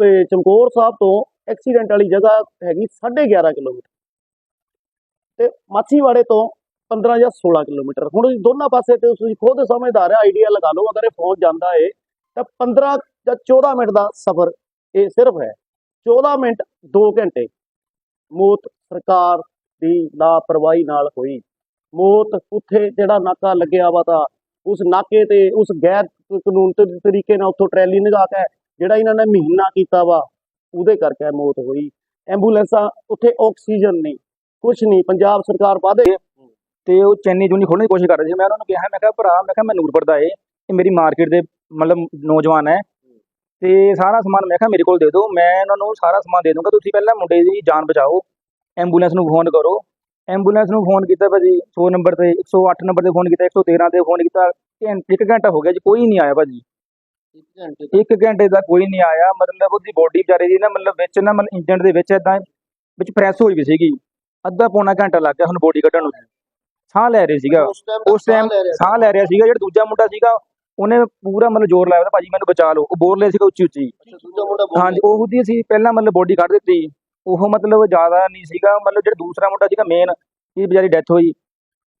ਤੇ ਚਮਕੌਰ ਸਾਹਿਬ ਤੋਂ ਐਕਸੀਡੈਂਟ ਵਾਲੀ ਜਗ੍ਹਾ ਹੈਗੀ 11.5 ਕਿਲੋਮੀਟਰ ਤੇ ਮਾਛੀਵਾੜੇ ਤੋਂ 15 ਜਾਂ 16 ਕਿਲੋਮੀਟਰ। ਹੁਣ ਦੋਨਾਂ ਪਾਸੇ ਤੇ ਤੁਸੀਂ ਖੁਦ ਸਮਝਦਾਰ ਹੈ ਆਈਡੀਆ ਲਗਾ ਲਓ, ਅਗਰ ਇਹ ਪਹੁੰਚ ਜਾਂਦਾ ਏ, ਤਾਂ 15 ਜਾਂ 14 ਮਿੰਟ ਦਾ ਸਫ਼ਰ ਇਹ ਸਿਰਫ ਹੈ। 14 ਮਿੰਟ 2 ਘੰਟੇ। ਮੌਤ ਸਰਕਾਰ ਦੀ ਲਾਪਰਵਾਹੀ ਨਾਲ ਹੋਈ। ਮੌਤ ਉੱਥੇ ਜਿਹੜਾ ਨਾਕਾ ਲੱਗਿਆ ਵਾ ਤਾਂ ਉਸ ਨਾਕੇ ਤੇ, ਉਸ ਗੈਰ ਕਾਨੂੰਨ ਤਰੀਕੇ ਨਾਲ ਉੱਥੋਂ ਟਰੈਲੀ ਨਿਗਾ ਕੇ ਜਿਹੜਾ ਇਹਨਾਂ ਨੇ ਮਹੀਨਾ ਕੀਤਾ ਵਾ, ਉਹਦੇ ਕਰਕੇ ਮੌਤ ਹੋਈ। ਐਂਬੂਲੈਂਸਾਂ, ਉੱਥੇ ਆਕਸੀਜਨ ਨਹੀਂ, ਕੁਛ ਨਹੀਂ। ਪੰਜਾਬ ਸਰਕਾਰ ਵਾਦੇ ਤੇ ਉਹ ਚੈਨੀ ਜੂਨੀ ਖੋਲਣ ਦੀ ਕੋਸ਼ਿਸ਼ ਕਰ ਰਹੇ ਸੀ। ਮੈਂ ਉਹਨਾਂ ਨੂੰ ਕਿਹਾ, ਮੈਂ ਕਿਹਾ, ਭਰਾ, ਮੈਂ ਕਿਹਾ, ਮੈਂ ਨੂਰਪੁਰ ਦਾ ਏ, ਇਹ ਮੇਰੀ ਮਾਰਕੀਟ ਦੇ ਮਤਲਬ ਨੌਜਵਾਨ ਹੈ। ਤੇ ਸਾਰਾ ਸਮਾਨ ਮੈਂ ਕਿਹਾ, ਮੇਰੇ ਕੋਲ ਦੇ ਦਿਓ। ਮੈਂ ਉਹਨਾਂ ਨੂੰ ਸਾਰਾ ਸਮਾਨ ਦੇ ਦੂੰਗਾ। ਤੁਸੀਂ ਪਹਿਲਾਂ ਮੁੰਡੇ ਦੀ ਜਾਨ ਬਚਾਓ। ਐਂਬੂਲੈਂਸ ਨੂੰ ਫੋਨ ਕਰੋ। ਐਂਬੂਲੈਂਸ ਨੂੰ ਫੋਨ ਕੀਤਾ ਭਾਜੀ 100 ਨੰਬਰ ਤੇ 108 ਨੰਬਰ ਤੇ ਫੋਨ ਕੀਤਾ 113 ਤੇ ਫੋਨ ਕੀਤਾ। ਘੰ- ਇੱਕ ਘੰਟਾ ਹੋ ਗਿਆ ਜੀ, ਕੋਈ ਨਹੀਂ ਆਇਆ ਭਾਜੀ। ਇੱਕ ਘੰਟੇ ਦਾ ਕੋਈ ਨਹੀਂ ਆਇਆ ਮਤਲਬ ਉਹਦੀ ਬੋਡੀ ਵਿਚਾਰੇ ਦੀ ਨਾ ਮਤਲਬ ਵਿੱਚ ਨਾ ਮਤਲਬ ਇੰਜਨ ਦੇ ਵਿੱਚ ਇਦਾਂ ਵਿੱਚ ਪ੍ਰੈਸ ਹੋਈ ਵੀ ਸੀਗੀ। ਅੱਧਾ ਪੌਣਾ ਘੰਟਾ ਲੱਗ ਗਿਆ ਸਾਨੂੰ ਬੋਡੀ ਕੱਢਣ ਨੂੰ। ਸਾਹ ਲੈ ਰਹੇ ਸੀਗਾ। ਉਸ ਟਾਈਮ ਸਾਹ ਲੈ ਰਿਹਾ ਸੀਗਾ। ਜਿਹੜਾ ਦੂਜਾ ਮੁੰਡਾ ਸੀਗਾ ਉਹਨੇ ਪੂਰਾ ਮਤਲਬ ਜ਼ੋਰ ਲਾਇਆ ਉਹਦਾ ਭਾਜੀ ਮੈਨੂੰ ਬਚਾ ਲਓ। ਉਹ ਬੋਲ ਰਿਹਾ ਸੀਗਾ ਉੱਚੀ ਉੱਚੀ। ਦੂਜਾ ਮੁੰਡਾ ਬੋਲ ਹਾਂਜੀ ਉਹ ਦੀ ਅਸੀਂ ਪਹਿਲਾਂ ਮਤਲਬ ਬੋਡੀ ਕੱਢ ਦਿੱਤੀ। ਉਹ ਮਤਲਬ ਜ਼ਿਆਦਾ ਨਹੀਂ ਸੀਗਾ ਮਤਲਬ ਜਿਹੜਾ ਦੂਸਰਾ ਮੁੰਡਾ ਸੀਗਾ ਮੇਨ ਇਹ ਵਿਚਾਰੀ ਡੈਥ ਹੋਈ।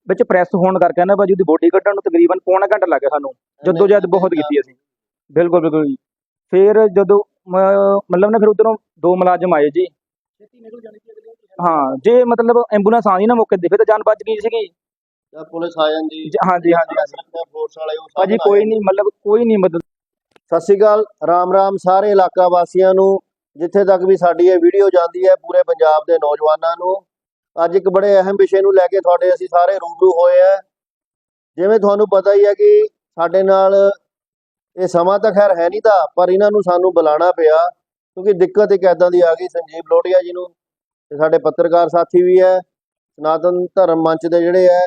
ਵਿੱਚ ਪ੍ਰੈਸ ਹੋਣ ਕਰਕੇ ਨਾ ਭਾਜੀ ਉਹਦੀ ਬੋਡੀ ਕੱਢਣ ਨੂੰ ਤਕਰੀਬਨ ਪੌਣਾ ਘੰਟਾ ਲੱਗ ਗਿਆ ਸਾਨੂੰ। ਜਦੋਂ ਜਦ ਬਹੁਤ ਕੀਤੀ ਅਸੀਂ। ਬਿਲਕੁਲ ਬਿਲਕੁਲ ਜੀ। ਫਿਰ ਜਦੋਂ ਮ- ਮਤਲਬ ਨਾ ਫਿਰ ਉਧਰੋਂ ਦੋ ਮੁਲਾਜ਼ਮ ਆਏ ਜੀ। ਹਾਂ ਜੇ ਮਤਲਬ ਐਂਬੂਲੈਂਸ ਆਉਂਦੀ ਨਾ ਮੌਕੇ ਤੇ ਫਿਰ ਤਾਂ ਜਾਨ ਬਚ ਗਈ ਸੀਗੀ। ਜਾਂ ਪੁਲਿਸ ਆ ਜਾਂਦੀ। ਜ- ਹਾਂਜੀ ਹਾਂਜੀ ਹਾਂਜੀ। ਫੋਰਸ ਵਾਲੇ ਉਹ ਭਾਜੀ ਕੋਈ ਨਹੀਂ ਮਤਲਬ ਕੋਈ ਨਹੀਂ ਮਦਦ ਸਤਿ ਸ਼੍ਰੀ ਅਕਾਲ ਰਾਮ ਰਾਮ ਸਾਰੇ ਇਲਾਕਾ ਵਾਸੀਆਂ ਨੂੰ ਜਿੱਥੇ ਤੱਕ ਵੀ ਸਾਡੀ ਇਹ ਵੀਡੀਓ ਜਾਂਦੀ ਹੈ ਪੂਰੇ ਪੰਜਾਬ ਦੇ ਨੌਜਵਾਨਾਂ ਨੂੰ। ਅੱਜ ਇੱਕ ਬੜੇ ਅਹਿਮ ਵਿਸ਼ੇ ਨੂੰ ਲੈ ਕੇ ਤੁਹਾਡੇ ਅਸੀਂ ਸਾਰੇ ਰੂਬਰੂ ਹੋਏ ਆ। ਜਿਵੇਂ ਤੁਹਾਨੂੰ ਪਤਾ ਹੀ ਹੈ ਕਿ ਸਾਡੇ ਨਾਲ ਇਹ ਸਮਾਂ ਤਾਂ ਖੈਰ ਹੈ ਨਹੀਂ ਤਾਂ, ਪਰ ਇਹਨਾਂ ਨੂੰ ਸਾਨੂੰ ਬੁਲਾਣਾ ਪਿਆ, ਕਿਉਂਕਿ ਦਿੱਕਤ ਇੱਕ ਐਦਾਂ ਦੀ ਆ ਗਈ, ਸੰਜੀਵ ਲੋਟੀਆ ਜੀ ਨੂੰ, ਤੇ ਸਾਡੇ ਪੱਤਰਕਾਰ ਸਾਥੀ ਵੀ ਹੈ, ਸਨਾਤਨ ਧਰਮ ਮੰਚ ਦੇ ਜਿਹੜੇ ਹੈ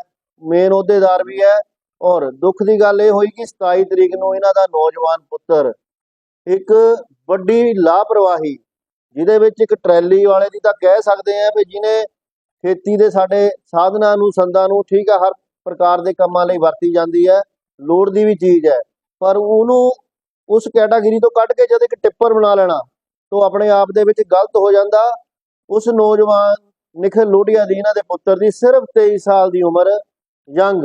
ਮੇਨ ਅਹੁਦੇਦਾਰ ਵੀ ਹੈ, ਔਰ ਦੁੱਖ ਦੀ ਗੱਲ ਇਹ ਹੋਈ ਕਿ 27 ਤਰੀਕ ਨੂੰ ਇਹਨਾਂ ਦਾ ਨੌਜਵਾਨ ਪੁੱਤਰ ਇੱਕ ਵੱਡੀ ਲਾਪਰਵਾਹੀ, ਜਿਹਦੇ ਵਿੱਚ ਇੱਕ ਟਰੈਲੀ ਵਾਲੇ ਦੀ ਤਾਂ ਕਹਿ ਸਕਦੇ ਆ ਵੀ ਜਿਹਨੇ ਖੇਤੀ ਦੇ ਸਾਡੇ ਸਾਧਨਾਂ ਨੂੰ, ਸੰਦਾਂ ਨੂੰ ਠੀਕ ਆ, ਹਰ ਪ੍ਰਕਾਰ ਦੇ ਕੰਮਾਂ ਲਈ ਵਰਤੀ ਜਾਂਦੀ ਹੈ, ਲੋੜ ਦੀ ਵੀ ਚੀਜ਼ ਹੈ। ਪਰ ਉਹਨੂੰ ਉਸ ਕੈਟਾਗਰੀ ਤੋਂ ਕੱਢ ਕੇ ਜਦ ਇੱਕ ਟਿੱਪਰ ਬਣਾ ਲੈਣਾ, ਤਾਂ ਆਪਣੇ ਆਪ ਦੇ ਵਿੱਚ ਗਲਤ ਹੋ ਜਾਂਦਾ। ਉਸ ਨੌਜਵਾਨ ਨਿਖਿਲ ਲੋਢੀਆ ਦੀ, ਇਹਨਾਂ ਦੇ ਪੁੱਤਰ ਦੀ ਸਿਰਫ 23 ਸਾਲ ਦੀ ਉਮਰ, ਯੰਗ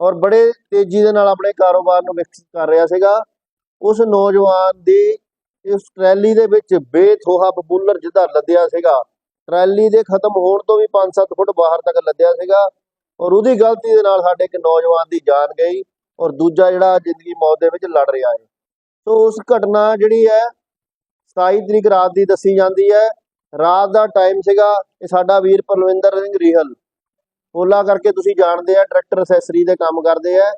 ਔਰ ਬੜੇ ਤੇਜ਼ੀ ਦੇ ਨਾਲ ਆਪਣੇ ਕਾਰੋਬਾਰ ਨੂੰ ਵਿਕਸਿਤ ਕਰ ਰਿਹਾ ਸੀਗਾ। ਉਸ ਨੌਜਵਾਨ ਦੀ ਇਸ ਟਰੈਲੀ ਦੇ ਵਿੱਚ ਬੇਥੋਹਾ ਬਬੂਲਰ ਜਿੱਦਾਂ ਲੱਦਿਆ ਸੀਗਾ, ਟਰੈਲੀ ਦੇ ਖਤਮ ਹੋਣ ਤੋਂ ਵੀ 5-7 ਫੁੱਟ ਬਾਹਰ ਤੱਕ ਲੱਦਿਆ ਸੀਗਾ ਔਰ ਉਹਦੀ ਗਲਤੀ ਦੇ ਨਾਲ ਸਾਡੇ ਇੱਕ ਨੌਜਵਾਨ ਦੀ ਜਾਨ ਗਈ। ਔਰ ਦੂਜਾ ਜਿਹੜਾ ਜ਼ਿੰਦਗੀ ਮੌਤ ਦੇ ਵਿੱਚ ਲੜ ਰਿਹਾ ਹੈ। ਸੋ ਉਸ ਘਟਨਾ ਜਿਹੜੀ ਹੈ 27 ਤਰੀਕ ਰਾਤ ਦੀ ਦੱਸੀ ਜਾਂਦੀ ਹੈ। ਰਾਤ ਦਾ ਟਾਈਮ ਸੀਗਾ ਇਹ ਸਾਡਾ ਵੀਰ ਪਰਲਵਿੰਦਰ ਸਿੰਘ ਰੀਹਲ। ਓਲਾ ਕਰਕੇ ਤੁਸੀਂ ਜਾਣਦੇ ਆ ਟਰੈਕਟਰ ਅਸੈਸਰੀ ਦੇ ਕੰਮ ਕਰਦੇ ਆ।